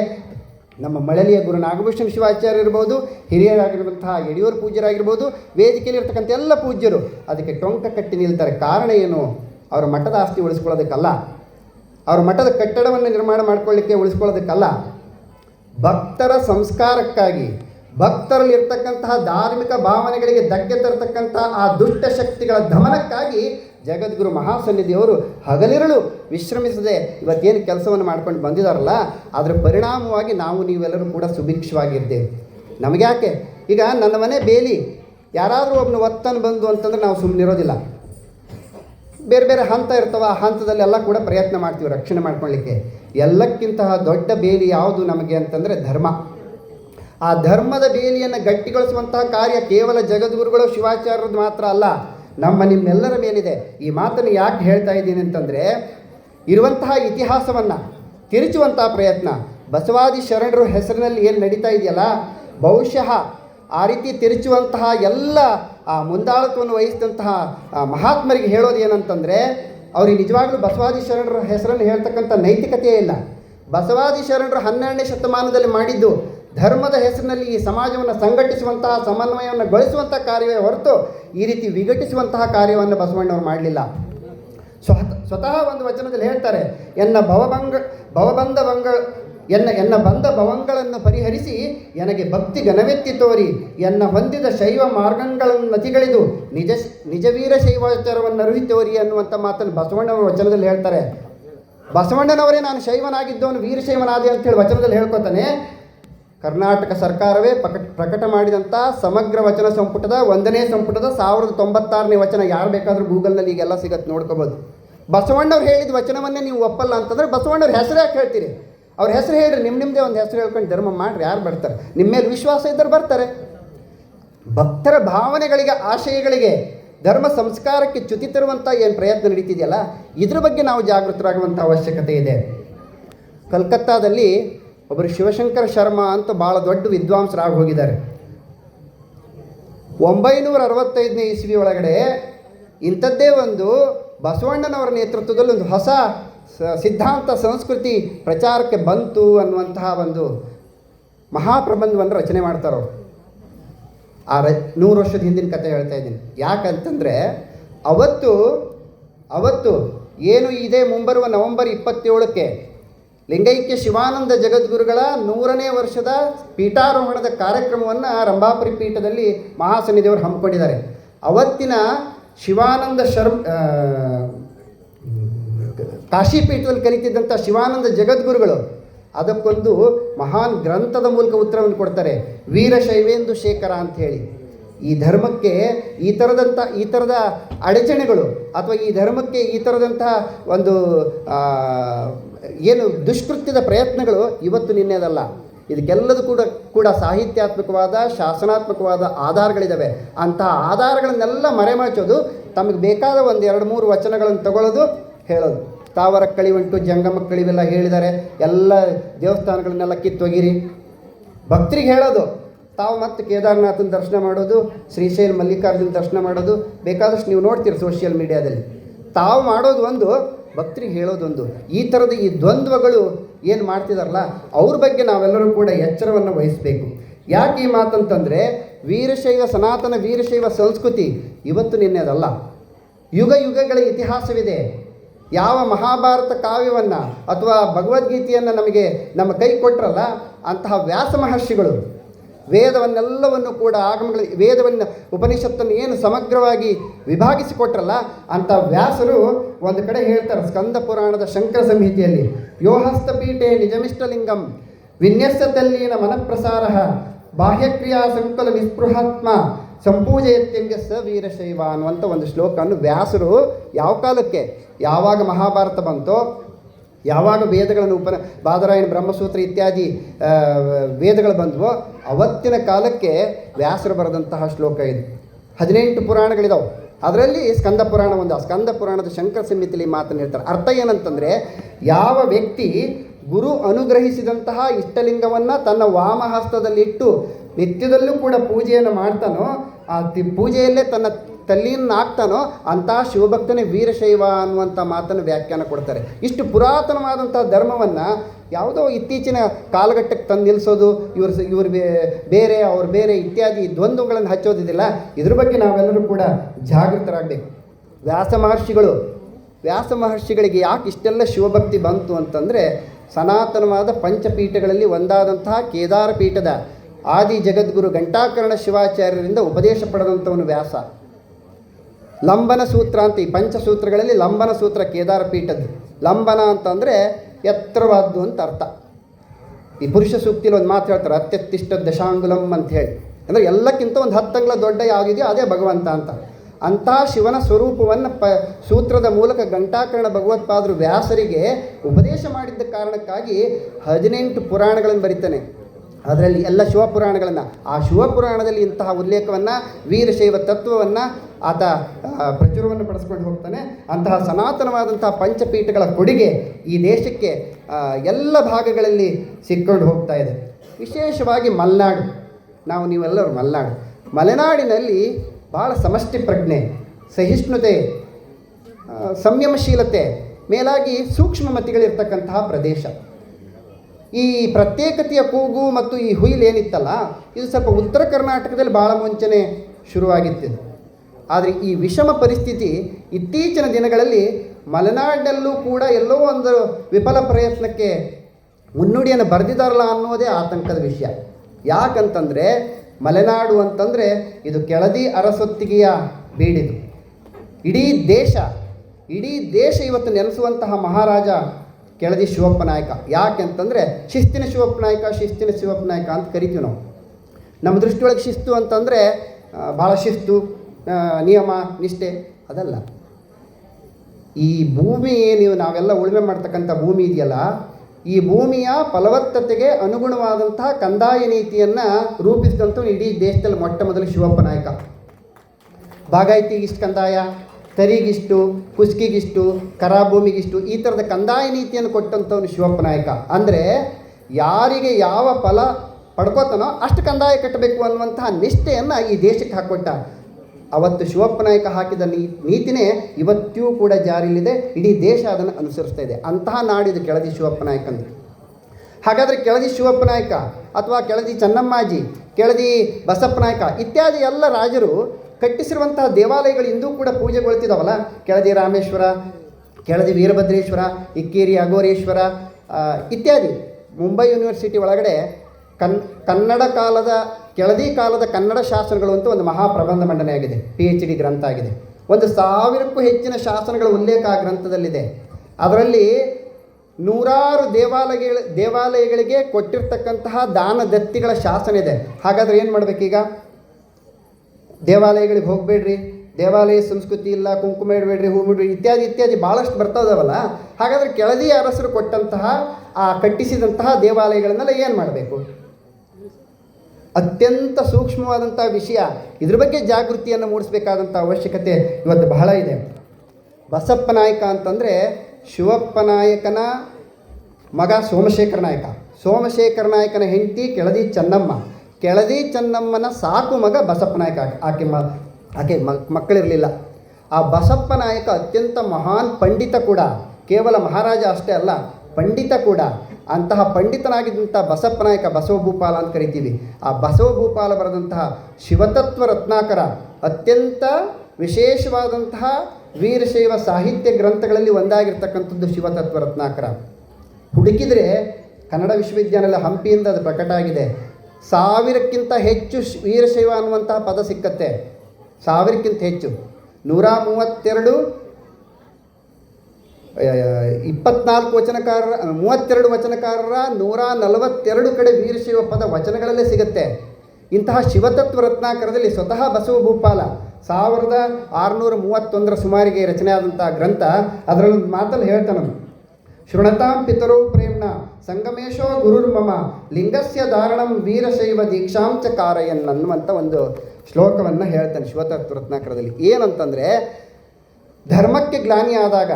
ನಮ್ಮ ಮಳಲಿಯ ಗುರು ನಾಗಭೂಷಣ ಶಿವಾಚಾರ್ಯ ಇರ್ಬೋದು, ಹಿರಿಯರಾಗಿರುವಂತಹ ಯಡಿಯೂರು ಪೂಜ್ಯರಾಗಿರ್ಬೋದು ವೇದಿಕೆಯಲ್ಲಿ ಇರ್ತಕ್ಕಂಥ ಎಲ್ಲ ಪೂಜ್ಯರು ಅದಕ್ಕೆ ಟೊಂಕ ಕಟ್ಟಿ ನಿಲ್ತಾರೆ. ಕಾರಣ ಏನು? ಅವರ ಮಠದ ಆಸ್ತಿ ಉಳಿಸ್ಕೊಳ್ಳೋದಕ್ಕಲ್ಲ. ಅವರ ಮಠದ ಕಟ್ಟಡವನ್ನು ನಿರ್ಮಾಣ ಮಾಡಿಕೊಳ್ಳಿಕ್ಕೆ ಉಳಿಸ್ಕೊಳ್ಳೋದಕ್ಕಲ್ಲ. ಭಕ್ತರ ಸಂಸ್ಕಾರಕ್ಕಾಗಿ ಭಕ್ತರಲ್ಲಿ ಇರ್ತಕ್ಕಂತಹ ಧಾರ್ಮಿಕ ಭಾವನೆಗಳಿಗೆ ಧಕ್ಕೆ ತರತಕ್ಕಂತಹ ಆ ದುಷ್ಟ ಶಕ್ತಿಗಳ ದಮನಕ್ಕಾಗಿ ಜಗದ್ಗುರು ಮಹಾಸನ್ನಿಧಿಯವರು ಹಗಲಿರಳು ವಿಶ್ರಮಿಸದೆ ಇವತ್ತೇನು ಕೆಲಸವನ್ನು ಮಾಡ್ಕೊಂಡು ಬಂದಿದ್ದಾರಲ್ಲ ಅದರ ಪರಿಣಾಮವಾಗಿ ನಾವು ನೀವೆಲ್ಲರೂ ಕೂಡ ಸುಭಿಕ್ಷವಾಗಿದ್ದೇವೆ ನಮಗ್ಯಾಕೆ? ಈಗ ನನ್ನ ಮನೆ ಬೇಲಿ, ಯಾರಾದರೂ ಒಬ್ಬನು ಒತ್ತನ್ನು ಬಂದು ಅಂತಂದ್ರೆ ನಾವು ಸುಮ್ಮನಿರೋದಿಲ್ಲ ಬೇರೆ ಬೇರೆ ಹಂತ ಇರ್ತವೆ, ಆ ಹಂತದಲ್ಲೆಲ್ಲ ಕೂಡ ಪ್ರಯತ್ನ ಮಾಡ್ತೀವಿ ರಕ್ಷಣೆ ಮಾಡ್ಕೊಳ್ಳಿಕ್ಕೆ ಎಲ್ಲಕ್ಕಿಂತಹ ದೊಡ್ಡ ಬೇಲಿ ಯಾವುದು ನಮಗೆ ಅಂತಂದರೆ ಧರ್ಮ. ಆ ಧರ್ಮದ ಬೇಲಿಯನ್ನು ಗಟ್ಟಿಗೊಳಿಸುವಂತಹ ಕಾರ್ಯ ಕೇವಲ ಜಗದ್ಗುರುಗಳು, ಶಿವಾಚಾರ್ಯರದ್ದು ಮಾತ್ರ ಅಲ್ಲ. ನಮ್ಮ ನಿಮ್ಮೆಲ್ಲರ ಮೇಲಿದೆ. ಈ ಮಾತನ್ನು ಯಾಕೆ ಹೇಳ್ತಾ ಇದ್ದೀನಿ ಅಂತಂದರೆ, ಇರುವಂತಹ ಇತಿಹಾಸವನ್ನು ತಿರುಚುವಂತಹ ಪ್ರಯತ್ನ. ಬಸವಾದಿ ಶರಣರು ಹೆಸರಿನಲ್ಲಿ ಏನು ನಡೀತಾ ಇದೆಯಲ್ಲ, ಬಹುಶಃ ಆ ರೀತಿ ತಿರುಚುವಂತಹ ಎಲ್ಲ, ಆ, ಮುಂದಾಳತ್ವವನ್ನು ವಹಿಸಿದಂತಹ ಮಹಾತ್ಮರಿಗೆ ಹೇಳೋದು ಏನಂತಂದರೆ, ಅವ್ರಿಗೆ ನಿಜವಾಗ್ಲೂ ಬಸವಾದಿ ಶರಣರ ಹೆಸರನ್ನು ಹೇಳ್ತಕ್ಕಂಥ ನೈತಿಕತೆಯೇ ಇಲ್ಲ. ಬಸವಾದಿ ಶರಣರು ಹನ್ನೆರಡನೇ ಶತಮಾನದಲ್ಲಿ ಮಾಡಿದ್ದು ಧರ್ಮದ ಹೆಸರಿನಲ್ಲಿ ಈ ಸಮಾಜವನ್ನು ಸಂಘಟಿಸುವಂತಹ, ಸಮನ್ವಯವನ್ನು ಗೊಳಿಸುವಂಥ ಕಾರ್ಯವೇ ಹೊರತು ಈ ರೀತಿ ವಿಘಟಿಸುವಂತಹ ಕಾರ್ಯವನ್ನು ಬಸವಣ್ಣವರು ಮಾಡಲಿಲ್ಲ. ಸ್ವತಃ ಸ್ವತಃ ಒಂದು ವಚನದಲ್ಲಿ ಹೇಳ್ತಾರೆ, ಎನ್ನ ಭವಭಂಗ ಭವಬಂಧ ಭಂಗ ಎನ್ನ ಎನ್ನ ಬಂದ ಭವಂಗಳನ್ನು ಪರಿಹರಿಸಿ ನನಗೆ ಭಕ್ತಿ ಘನವೆತ್ತಿ ತೋರಿ, ಎನ್ನ ಹೊಂದಿದ ಶೈವ ಮಾರ್ಗಗಳನ್ನು ನತಿಗಳಿದು ನಿಜ, ನಿಜವೀರ ಶೈವಾಚಾರವನ್ನು ಅರುಹಿ ತೋರಿ ಅನ್ನುವಂಥ ಮಾತನ್ನು ಬಸವಣ್ಣವರು ವಚನದಲ್ಲಿ ಹೇಳ್ತಾರೆ. ಬಸವಣ್ಣನವರೇ ನಾನು ಶೈವನಾಗಿದ್ದವನು, ವೀರಶೈವನಾದೆ ಅಂತೇಳಿ ವಚನದಲ್ಲಿ ಹೇಳ್ಕೊತಾನೆ. ಕರ್ನಾಟಕ ಸರ್ಕಾರವೇ ಪ್ರಕಟ ಪ್ರಕಟ ಮಾಡಿದಂಥ ಸಮಗ್ರ ವಚನ ಸಂಪುಟದ ಒಂದನೇ ಸಂಪುಟದ ಸಾವಿರದ ತೊಂಬತ್ತಾರನೇ ವಚನ ಯಾರು ಬೇಕಾದರೂ ಗೂಗಲ್ನಲ್ಲಿ ಈಗೆಲ್ಲ ಸಿಗತ್ತೆ, ನೋಡ್ಕೋಬೋದು. ಬಸವಣ್ಣವ್ರು ಹೇಳಿದ ವಚನವನ್ನೇ ನೀವು ಒಪ್ಪಲ್ಲ ಅಂತಂದರೆ ಬಸವಣ್ಣವ್ರ ಹೆಸರು ಯಾಕೆ ಹೇಳ್ತೀರಿ ಅವ್ರ ಹೆಸರು ಹೇಳ್ರಿ ನಿಮ್ಮ ನಿಮ್ಮದೇ ಒಂದು ಹೆಸರು ಹೇಳ್ಕೊಂಡು ಧರ್ಮ ಮಾಡ್ರಿ, ಯಾರು ಬರ್ತಾರೆ? ನಿಮ್ಮ ಮೇಲೆ ವಿಶ್ವಾಸ ಇದ್ದರೆ ಬರ್ತಾರೆ. ಭಕ್ತರ ಭಾವನೆಗಳಿಗೆ, ಆಶಯಗಳಿಗೆ, ಧರ್ಮ ಸಂಸ್ಕಾರಕ್ಕೆ ಚ್ಯುತಿ ತರುವಂಥ ಏನು ಪ್ರಯತ್ನ ನಡೀತಿದೆಯಲ್ಲ, ಇದ್ರ ಬಗ್ಗೆ ನಾವು ಜಾಗೃತರಾಗುವಂಥ ಅವಶ್ಯಕತೆ ಇದೆ. ಕಲ್ಕತ್ತಾದಲ್ಲಿ ಒಬ್ಬರು ಶಿವಶಂಕರ ಶರ್ಮಾ ಅಂತ ಭಾಳ ದೊಡ್ಡ ವಿದ್ವಾಂಸರಾಗಿ ಹೋಗಿದ್ದಾರೆ. ಒಂಬೈನೂರ ಅರವತ್ತೈದನೇ ಇಸ್ವಿ ಒಳಗಡೆ ಇಂಥದ್ದೇ ಒಂದು ಬಸವಣ್ಣನವರ ನೇತೃತ್ವದಲ್ಲಿ ಒಂದು ಹೊಸ ಸಿದ್ಧಾಂತ ಸಂಸ್ಕೃತಿ ಪ್ರಚಾರಕ್ಕೆ ಬಂತು ಅನ್ನುವಂತಹ ಒಂದು ಮಹಾಪ್ರಬಂಧವನ್ನು ರಚನೆ ಮಾಡ್ತಾರವ್ರು ಆ ರ ನೂರು ವರ್ಷದ ಹಿಂದಿನ ಕತೆ ಹೇಳ್ತಾ ಇದ್ದೀನಿ. ಯಾಕಂತಂದರೆ ಅವತ್ತು ಅವತ್ತು ಏನು ಇದೆ ಮುಂಬರುವ ನವೆಂಬರ್ ಇಪ್ಪತ್ತೇಳಕ್ಕೆ ಲಿಂಗೈಕ್ಯ ಶಿವಾನಂದ ಜಗದ್ಗುರುಗಳ ನೂರನೇ ವರ್ಷದ ಪೀಠಾರೋಹಣದ ಕಾರ್ಯಕ್ರಮವನ್ನು ರಂಭಾಪುರಿ ಪೀಠದಲ್ಲಿ ಮಹಾಸನ್ನಿಧಿಯವರು ಹಮ್ಮಿಕೊಂಡಿದ್ದಾರೆ. ಅವತ್ತಿನ ಶಿವಾನಂದ ಶರ್ಮ ಕಾಶಿ ಪೀಠದಲ್ಲಿ ಕಲಿತಿದ್ದಂಥ ಶಿವಾನಂದ ಜಗದ್ಗುರುಗಳು ಅದಕ್ಕೊಂದು ಮಹಾನ್ ಗ್ರಂಥದ ಮೂಲಕ ಉತ್ತರವನ್ನು ಕೊಡ್ತಾರೆ. ವೀರಶೈವೇಂದು ಶೇಖರ ಅಂತ ಹೇಳಿ. ಈ ಧರ್ಮಕ್ಕೆ ಈ ಥರದಂಥ ಈ ಥರದ ಅಡಚಣೆಗಳು ಅಥವಾ ಈ ಧರ್ಮಕ್ಕೆ ಈ ಥರದಂಥ ಒಂದು ಏನು ದುಷ್ಕೃತ್ಯದ ಪ್ರಯತ್ನಗಳು ಇವತ್ತು ನಿನ್ನೆದಲ್ಲ. ಇದಕ್ಕೆಲ್ಲದೂ ಕೂಡ ಕೂಡ ಸಾಹಿತ್ಯಾತ್ಮಕವಾದ, ಶಾಸನಾತ್ಮಕವಾದ ಆಧಾರಗಳಿದ್ದಾವೆ ಅಂತಹ ಆಧಾರಗಳನ್ನೆಲ್ಲ ಮರೆಮಾಚೋದು ತಮಗೆ ಬೇಕಾದ ಒಂದು ಎರಡು ಮೂರು ವಚನಗಳನ್ನು ತಗೊಳ್ಳೋದು, ಹೇಳೋದು. ತಾವರ ಕಳಿವುಂಟು ಜಂಗಮ ಕಳಿವೆಲ್ಲ ಹೇಳಿದ್ದಾರೆ ಎಲ್ಲ ದೇವಸ್ಥಾನಗಳನ್ನೆಲ್ಲ ಕಿತ್ತೊಗಿರಿ. ಭಕ್ತರಿಗೆ ಹೇಳೋದು, ತಾವು ಮತ್ತೆ ಕೇದಾರನಾಥನ ದರ್ಶನ ಮಾಡೋದು, ಶ್ರೀಶೈಲ ಮಲ್ಲಿಕಾರ್ಜುನ ದರ್ಶನ ಮಾಡೋದು, ಬೇಕಾದಷ್ಟು ನೀವು ನೋಡ್ತೀರಿ ಸೋಷಿಯಲ್ ಮೀಡಿಯಾದಲ್ಲಿ ತಾವು ಮಾಡೋದು ಒಂದು ಭಕ್ತರಿಗೆ ಹೇಳೋದೊಂದು, ಈ ಥರದ ಈ ದ್ವಂದ್ವಗಳು ಏನು ಮಾಡ್ತಿದಾರಲ್ಲ, ಅವ್ರ ಬಗ್ಗೆ ನಾವೆಲ್ಲರೂ ಕೂಡ ಎಚ್ಚರವನ್ನು ವಹಿಸಬೇಕು. ಯಾಕೆ ಈ ಮಾತಂತಂದರೆ, ವೀರಶೈವ ಸನಾತನ ವೀರಶೈವ ಸಂಸ್ಕೃತಿ ಇವತ್ತು ನಿನ್ನೆದಲ್ಲ ಯುಗ ಯುಗಗಳ ಇತಿಹಾಸವಿದೆ. ಯಾವ ಮಹಾಭಾರತ ಕಾವ್ಯವನ್ನು ಅಥವಾ ಭಗವದ್ಗೀತೆಯನ್ನು ನಮಗೆ ನಮ್ಮ ಕೈ ಕೊಟ್ಟರಲ್ಲ ಅಂತಹ ವ್ಯಾಸ ಮಹರ್ಷಿಗಳು ವೇದವನ್ನೆಲ್ಲವನ್ನು ಕೂಡ ಆಗಮಗಳ ವೇದವನ್ನು ಉಪನಿಷತ್ತನ್ನು ಏನು ಸಮಗ್ರವಾಗಿ ವಿಭಾಗಿಸಿಕೊಟ್ರಲ್ಲ, ಅಂತ ವ್ಯಾಸರು ಒಂದು ಕಡೆ ಹೇಳ್ತಾರೆ ಸ್ಕಂದ ಪುರಾಣದ ಶಂಕರ ಸಂಹಿತೆಯಲ್ಲಿ. ಯೋಹಸ್ತಪೀಠೆ ನಿಜಮಿಷ್ಟಲಿಂಗಂ ವಿನ್ಯಸ್ತಲ್ಲಿನ ಮನಃಪ್ರಸಾರ ಬಾಹ್ಯಕ್ರಿಯಾ ಸಂಕುಲ ನಿಸ್ಪೃಹಾತ್ಮ ಸಂಪೂಜೆಯತ್ಯಂಗೆ ಸ ವೀರಶೈವ ಅನ್ನುವಂಥ ಒಂದು ಶ್ಲೋಕವನ್ನು ವ್ಯಾಸರು ಯಾವ ಕಾಲಕ್ಕೆ, ಯಾವಾಗ ಮಹಾಭಾರತ ಬಂತೋ ಯಾವಾಗ ವೇದಗಳನ್ನು ಉಪನ ಬಾದರಾಯಣ ಬ್ರಹ್ಮಸೂತ್ರ ಇತ್ಯಾದಿ ವೇದಗಳು ಬಂದವೋ, ಅವತ್ತಿನ ಕಾಲಕ್ಕೆ ವ್ಯಾಸರು ಬರೆದಂತಹ ಶ್ಲೋಕ ಇದು. ಹದಿನೆಂಟು ಪುರಾಣಗಳಿದಾವೆ. ಅದರಲ್ಲಿ ಸ್ಕಂದ ಪುರಾಣ ಒಂದು. ಆ ಸ್ಕಂದ ಪುರಾಣದ ಶಂಕರ ಸಂಹಿತೆಯಲ್ಲಿ ಈ ಮಾತನ್ನು ಹೇಳ್ತಾರೆ. ಅರ್ಥ ಏನಂತಂದರೆ, ಯಾವ ವ್ಯಕ್ತಿ ಗುರು ಅನುಗ್ರಹಿಸಿದಂತಹ ಇಷ್ಟಲಿಂಗವನ್ನು ತನ್ನ ವಾಮಹಸ್ತದಲ್ಲಿಟ್ಟು ನಿತ್ಯದಲ್ಲೂ ಕೂಡ ಪೂಜೆಯನ್ನು ಮಾಡ್ತಾನೋ, ಆ ಪೂಜೆಯಲ್ಲೇ ತನ್ನ ತಲ್ಲಿಯನ್ನು ಹಾಕ್ತಾನೋ ಅಂತಹ ಶಿವಭಕ್ತನೇ ವೀರಶೈವ ಅನ್ನುವಂಥ ಮಾತನ್ನು ವ್ಯಾಖ್ಯಾನ ಕೊಡ್ತಾರೆ. ಇಷ್ಟು ಪುರಾತನವಾದಂಥ ಧರ್ಮವನ್ನು ಯಾವುದೋ ಇತ್ತೀಚಿನ ಕಾಲಘಟ್ಟಕ್ಕೆ ತಂದು ನಿಲ್ಲಿಸೋದು ಇವರು ಇವರು ಬೇರೆ, ಅವ್ರು ಬೇರೆ ಇತ್ಯಾದಿ ದ್ವಂದ್ವಗಳನ್ನು ಹಚ್ಚೋದಿದಿಲ್ಲ. ಇದ್ರ ಬಗ್ಗೆ ನಾವೆಲ್ಲರೂ ಕೂಡ ಜಾಗೃತರಾಗಬೇಕು. ವ್ಯಾಸ ಮಹರ್ಷಿಗಳು, ವ್ಯಾಸ ಮಹರ್ಷಿಗಳಿಗೆ ಯಾಕೆ ಇಷ್ಟೆಲ್ಲ ಶಿವಭಕ್ತಿ ಬಂತು ಅಂತಂದರೆ, ಸನಾತನವಾದ ಪಂಚಪೀಠಗಳಲ್ಲಿ ಒಂದಾದಂತಹ ಕೇದಾರ ಪೀಠದ ಆದಿ ಜಗದ್ಗುರು ಘಂಟಾಕರ್ಣ ಶಿವಾಚಾರ್ಯರಿಂದ ಉಪದೇಶ ಪಡೆದಂಥವನು ವ್ಯಾಸ. ಲಂಬನ ಸೂತ್ರ ಅಂತ ಈ ಪಂಚಸೂತ್ರಗಳಲ್ಲಿ ಲಂಬನ ಸೂತ್ರ ಕೇದಾರ ಪೀಠದ್ದು ಲಂಬನ ಅಂತಂದರೆ ಎತ್ತರವಾದ್ದು ಅಂತ ಅರ್ಥ. ಈ ಪುರುಷ ಸೂಕ್ತಿಲಿ ಒಂದು ಮಾತು ಹೇಳ್ತಾರೆ ಅತ್ಯತ್ತಿಷ್ಟ ದಶಾಂಗುಲಂ ಅಂತ ಹೇಳಿ. ಅಂದರೆ ಎಲ್ಲಕ್ಕಿಂತ ಒಂದು ಹತ್ತಂಗ್ಲ ದೊಡ್ಡ ಯಾವುದಿದೆಯೋ ಅದೇ ಭಗವಂತ ಅಂತ. ಅಂಥ ಶಿವನ ಸ್ವರೂಪವನ್ನು ಪ, ಸೂತ್ರದ ಮೂಲಕ ಘಂಟಾಕರ್ಣ ಭಗವತ್ಪಾದರು ವ್ಯಾಸರಿಗೆ ಉಪದೇಶ ಮಾಡಿದ್ದ ಕಾರಣಕ್ಕಾಗಿ ಹದಿನೆಂಟು ಪುರಾಣಗಳನ್ನು ಬರೀತಾನೆ. ಅದರಲ್ಲಿ ಎಲ್ಲ ಶಿವಪುರಾಣಗಳನ್ನು. ಆ ಶಿವಪುರಾಣದಲ್ಲಿ ಇಂತಹ ಉಲ್ಲೇಖವನ್ನು, ವೀರಶೈವ ತತ್ವವನ್ನು ಆತ ಪ್ರಚುರವನ್ನು ಪಡಿಸ್ಕೊಂಡು ಹೋಗ್ತಾನೆ. ಅಂತಹ ಸನಾತನವಾದಂತಹ ಪಂಚಪೀಠಗಳ ಕೊಡುಗೆ ಈ ದೇಶಕ್ಕೆ ಎಲ್ಲ ಭಾಗಗಳಲ್ಲಿ ಸಿಕ್ಕೊಂಡು ಹೋಗ್ತಾ ಇದೆ. ವಿಶೇಷವಾಗಿ ಮಲೆನಾಡು. ನಾವು ನೀವೆಲ್ಲರೂ ಮಲೆನಾಡು. ಮಲೆನಾಡಿನಲ್ಲಿ ಭಾಳ ಸಮಷ್ಟಿ ಪ್ರಜ್ಞೆ, ಸಹಿಷ್ಣುತೆ ಸಂಯಮಶೀಲತೆ, ಮೇಲಾಗಿ ಸೂಕ್ಷ್ಮಮತಿಗಳಿರ್ತಕ್ಕಂತಹ ಪ್ರದೇಶ. ಈ ಪ್ರತ್ಯೇಕತೆಯ ಕೂಗು ಮತ್ತು ಈ ಹುಯಿಲ್ ಏನಿತ್ತಲ್ಲ, ಇದು ಸ್ವಲ್ಪ ಉತ್ತರ ಕರ್ನಾಟಕದಲ್ಲಿ ಭಾಳ ಮುಂಚೆನೇ ಶುರುವಾಗಿತ್ತು ಆದರೆ ಈ ವಿಷಮ ಪರಿಸ್ಥಿತಿ ಇತ್ತೀಚಿನ ದಿನಗಳಲ್ಲಿ ಮಲೆನಾಡಲ್ಲೂ ಕೂಡ ಎಲ್ಲೋ ಒಂದು ವಿಫಲ ಪ್ರಯತ್ನಕ್ಕೆ ಮುನ್ನುಡಿಯನ್ನು ಬರೆದಿದ್ದಾರಲ್ಲ ಅನ್ನೋದೇ ಆತಂಕದ ವಿಷಯ. ಯಾಕಂತಂದರೆ ಮಲೆನಾಡು ಅಂತಂದರೆ ಇದು ಕೆಳದಿ ಅರಸೊತ್ತಿಗೆಯ ಬೀಡಿದು. ಇಡೀ ದೇಶ ಇಡೀ ದೇಶ ಇವತ್ತು ನೆಲೆಸುವಂತಹ ಮಹಾರಾಜ ಕೆಳದಿ ಶಿವಪ್ಪ ನಾಯಕ. ಯಾಕೆ ಅಂತಂದರೆ ಶಿಸ್ತಿನ ಶಿವಪ್ಪ ನಾಯಕ, ಶಿಸ್ತಿನ ಶಿವಪ್ಪ ನಾಯಕ ಅಂತ ಕರಿತೀವಿ ನಾವು. ನಮ್ಮ ದೃಷ್ಟಿಯೊಳಗೆ ಶಿಸ್ತು ಅಂತಂದರೆ ಭಾಳ ಶಿಸ್ತು ನಿಯಮ, ನಿಷ್ಠೆ, ಅದಲ್ಲ. ಈ ಭೂಮಿ ನೀವು ನಾವೆಲ್ಲ ಉಳುಮೆ ಮಾಡ್ತಕ್ಕಂಥ ಭೂಮಿ ಇದೆಯಲ್ಲ, ಈ ಭೂಮಿಯ ಫಲವತ್ತತೆಗೆ ಅನುಗುಣವಾದಂತಹ ಕಂದಾಯ ನೀತಿಯನ್ನು ರೂಪಿಸಿದಂಥ ಇಡೀ ದೇಶದಲ್ಲಿ ಮೊಟ್ಟ ಮೊದಲು ಶಿವಪ್ಪ ನಾಯಕ. ಬಾಗಾಯತಿಗೆ ಇಷ್ಟು ಕಂದಾಯ, ತರಿಗಿಷ್ಟು, ಕುಸ್ಕಿಗಿಷ್ಟು, ಕರಾಭೂಮಿಗಿಷ್ಟು, ಈ ಥರದ ಕಂದಾಯ ನೀತಿಯನ್ನು ಕೊಟ್ಟಂಥವನು ಶಿವಪ್ಪ ನಾಯಕ. ಅಂದರೆ ಯಾರಿಗೆ ಯಾವ ಫಲ ಪಡ್ಕೋತಾನೋ ಅಷ್ಟು ಕಂದಾಯ ಕಟ್ಟಬೇಕು ಅನ್ನುವಂತಹ ನಿಷ್ಠೆಯನ್ನು ಈ ದೇಶಕ್ಕೆ ಹಾಕ್ಕೊಟ್ಟ ಅವತ್ತು ಶಿವಪ್ಪ ನಾಯಕ ಹಾಕಿದ ನೀ, ನೀತಿನೇ ಇವತ್ತಿಯೂ ಕೂಡ ಜಾರಿಯಲ್ಲಿದೆ. ಇಡೀ ದೇಶ ಅದನ್ನು ಅನುಸರಿಸ್ತಾ ಇದೆ. ಅಂತಹ ನಾಡಿದು ಕೆಳದಿ ಶಿವಪ್ಪ ನಾಯಕ ಅಂತ. ಹಾಗಾದರೆ ಕೆಳದಿ ಶಿವಪ್ಪ ನಾಯಕ ಅಥವಾ ಕೆಳದಿ ಚೆನ್ನಮ್ಮಾಜಿ, ಕೆಳದಿ ಬಸಪ್ಪ ನಾಯಕ ಇತ್ಯಾದಿ ಎಲ್ಲ ರಾಜರು ಕಟ್ಟಿಸಿರುವಂತಹ ದೇವಾಲಯಗಳು ಇಂದೂ ಕೂಡ ಪೂಜೆಗೊಳ್ತಿದ್ದಾವಲ್ಲ ಕೆಳದಿ ರಾಮೇಶ್ವರ, ಕೆಳದಿ ವೀರಭದ್ರೇಶ್ವರ ಇಕ್ಕೇರಿ ಅಘೋರೇಶ್ವರ ಇತ್ಯಾದಿ. ಮುಂಬೈ ಯೂನಿವರ್ಸಿಟಿ ಒಳಗಡೆ ಕನ್, ಕನ್ನಡ ಕಾಲದ ಕೆಳದಿ ಕಾಲದ ಕನ್ನಡ ಶಾಸನಗಳು ಅಂತ ಒಂದು ಮಹಾಪ್ರಬಂಧ ಮಂಡನೆ ಆಗಿದೆ. ಪಿ ಎಚ್ ಡಿ ಗ್ರಂಥ ಆಗಿದೆ. ಒಂದು ಸಾವಿರಕ್ಕೂ ಹೆಚ್ಚಿನ ಶಾಸನಗಳ ಉಲ್ಲೇಖ ಆ ಗ್ರಂಥದಲ್ಲಿದೆ. ಅದರಲ್ಲಿ ನೂರಾರು ದೇವಾಲಯಗಳ, ದೇವಾಲಯಗಳಿಗೆ ಕೊಟ್ಟಿರ್ತಕ್ಕಂತಹ ದಾನ ದತ್ತಿಗಳ ಶಾಸನ ಇದೆ. ಹಾಗಾದ್ರೆ ಏನು ಮಾಡಬೇಕೀಗ? ದೇವಾಲಯಗಳಿಗೆ ಹೋಗಬೇಡ್ರಿ. ದೇವಾಲಯ ಸಂಸ್ಕೃತಿ ಇಲ್ಲ, ಕುಂಕುಮ ಇಡಬೇಡ್ರಿ ಹೂ ಬಿಡ್ರಿ, ಇತ್ಯಾದಿ ಇತ್ಯಾದಿ ಭಾಳಷ್ಟು ಬರ್ತಾವಲ್ಲ ಹಾಗಾದ್ರೆ ಕೆಳದಿ ಅರಸರು ಕೊಟ್ಟಂತಹ, ಆ, ಕಟ್ಟಿಸಿದಂತಹ ದೇವಾಲಯಗಳನ್ನೆಲ್ಲ ಏನು ಮಾಡಬೇಕು? ಅತ್ಯಂತ ಸೂಕ್ಷ್ಮವಾದಂಥ ವಿಷಯ. ಇದ್ರ ಬಗ್ಗೆ ಜಾಗೃತಿಯನ್ನು ಮೂಡಿಸಬೇಕಾದಂಥ ಅವಶ್ಯಕತೆ ಇವತ್ತು ಬಹಳ ಇದೆ. ಬಸಪ್ಪ ನಾಯಕ ಅಂತಂದರೆ ಶಿವಪ್ಪ ನಾಯಕನ ಮಗ ಸೋಮಶೇಖರ ನಾಯಕ. ಸೋಮಶೇಖರ ನಾಯಕನ ಹೆಂಡತಿ ಕೆಳದಿ ಚೆನ್ನಮ್ಮ. ಕೆಳದಿ ಚೆನ್ನಮ್ಮನ ಸಾಕು ಮಗ ಬಸಪ್ಪ ನಾಯಕ. ಆಕೆ- ಮ, ಆಕೆ ಮಕ್ಕಳಿರಲಿಲ್ಲ. ಆ ಬಸಪ್ಪ ನಾಯಕ ಅತ್ಯಂತ ಮಹಾನ್ ಪಂಡಿತ ಕೂಡ. ಕೇವಲ ಮಹಾರಾಜ ಅಷ್ಟೇ ಅಲ್ಲ, ಪಂಡಿತ ಕೂಡ. ಅಂತಹ ಪಂಡಿತನಾಗಿದ್ದಂಥ ಬಸಪ್ಪನಾಯಕ ಬಸವ ಭೂಪಾಲ ಅಂತ ಕರಿತೀವಿ. ಆ ಬಸವಭೂಪಾಲ ಬರೆದಂತಹ ಶಿವತತ್ವ ರತ್ನಾಕರ ಅತ್ಯಂತ ವಿಶೇಷವಾದಂತಹ ವೀರಶೈವ ಸಾಹಿತ್ಯ ಗ್ರಂಥಗಳಲ್ಲಿ ಒಂದಾಗಿರ್ತಕ್ಕಂಥದ್ದು ಶಿವತತ್ವ ರತ್ನಾಕರ. ಹುಡುಕಿದರೆ ಕನ್ನಡ ವಿಶ್ವವಿದ್ಯಾನಿಲಯ ಹಂಪಿಯಿಂದ ಅದು ಪ್ರಕಟ ಆಗಿದೆ. ಸಾವಿರಕ್ಕಿಂತ ಹೆಚ್ಚು ವೀರಶೈವ ಅನ್ನುವಂತಹ ಪದ ಸಿಕ್ಕತ್ತೆ. ಸಾವಿರಕ್ಕಿಂತ ಹೆಚ್ಚು. ನೂರ ಮೂವತ್ತೆರಡು ಇಪ್ಪತ್ನಾಲ್ಕು ವಚನಕಾರರ ಮೂವತ್ತೆರಡು ವಚನಕಾರರ ನೂರ ನಲವತ್ತೆರಡು ಕಡೆ ವೀರಶೈವ ಪದ ವಚನಗಳಲ್ಲೇ ಸಿಗುತ್ತೆ. ಇಂತಹ ಶಿವತತ್ವ ರತ್ನಾಕರದಲ್ಲಿ ಸ್ವತಃ ಬಸವ ಭೂಪಾಲ. ಸಾವಿರದ ಆರುನೂರ ಮೂವತ್ತೊಂದರ ಸುಮಾರಿಗೆ ರಚನೆ ಆದಂತಹ ಗ್ರಂಥ ಅದರಲ್ಲೊಂದು ಮಾತಲ್ಲಿ ಹೇಳ್ತಾನ ಶೃಣತಾಂ ಪಿತರೋ ಪ್ರೇಮ್ಣ, ಸಂಗಮೇಶೋ ಗುರುರ್ಮಮ ಲಿಂಗಸ್ಯ ಧಾರಣಂ ವೀರಶೈವ ದೀಕ್ಷಾಂಚ ಕಾರಯನ್ ಅನ್ನುವಂಥ ಒಂದು ಶ್ಲೋಕವನ್ನು ಹೇಳ್ತಾನೆ ಶಿವತತ್ವ ರತ್ನಾಕರದಲ್ಲಿ. ಏನಂತಂದರೆ, ಧರ್ಮಕ್ಕೆ ಗ್ಲಾನಿ ಆದಾಗ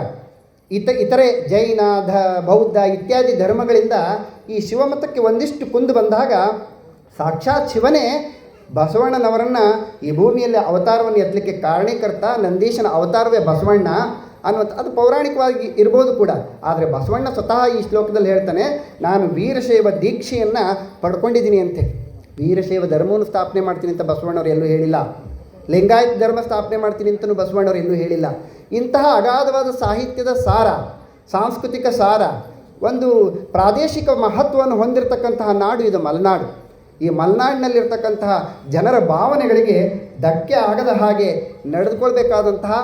ಇತ, ಇತರೆ ಜೈನ ಧ ಬೌದ್ಧ ಇತ್ಯಾದಿ ಧರ್ಮಗಳಿಂದ ಈ ಶಿವಮತಕ್ಕೆ ಒಂದಿಷ್ಟು ಕುಂದು ಬಂದಾಗ ಸಾಕ್ಷಾತ್ ಶಿವನೇ ಬಸವಣ್ಣನವರನ್ನು ಈ ಭೂಮಿಯಲ್ಲಿ ಅವತಾರವನ್ನು ಎತ್ತಲಿಕ್ಕೆ ಕಾರಣೀಕರ್ತ, ನಂದೀಶನ ಅವತಾರವೇ ಬಸವಣ್ಣ ಅನ್ನುವಂಥ, ಅದು ಪೌರಾಣಿಕವಾಗಿ ಇರ್ಬೋದು ಕೂಡ. ಆದರೆ ಬಸವಣ್ಣ ಸ್ವತಃ ಈ ಶ್ಲೋಕದಲ್ಲಿ ಹೇಳ್ತಾನೆ, ನಾನು ವೀರಶೈವ ದೀಕ್ಷೆಯನ್ನು ಪಡ್ಕೊಂಡಿದ್ದೀನಿ ಅಂತೆ. ವೀರಶೈವ ಧರ್ಮವನ್ನು ಸ್ಥಾಪನೆ ಮಾಡ್ತೀನಿ ಅಂತ ಬಸವಣ್ಣವರು ಎಲ್ಲೂ ಹೇಳಿಲ್ಲ. ಲಿಂಗಾಯತ ಧರ್ಮ ಸ್ಥಾಪನೆ ಮಾಡ್ತೀನಿ ಅಂತಲೂ ಬಸವಣ್ಣವರು ಇನ್ನೂ ಹೇಳಿಲ್ಲ. ಇಂತಹ ಅಗಾಧವಾದ ಸಾಹಿತ್ಯದ ಸಾರ, ಸಾಂಸ್ಕೃತಿಕ ಸಾರ, ಒಂದು ಪ್ರಾದೇಶಿಕ ಮಹತ್ವವನ್ನು ಹೊಂದಿರತಕ್ಕಂತಹ ನಾಡು ಇದು ಮಲೆನಾಡು. ಈ ಮಲೆನಾಡಿನಲ್ಲಿರ್ತಕ್ಕಂತಹ ಜನರ ಭಾವನೆಗಳಿಗೆ ಧಕ್ಕೆ ಆಗದ ಹಾಗೆ ನಡೆದುಕೊಳ್ಬೇಕಾದಂತಹ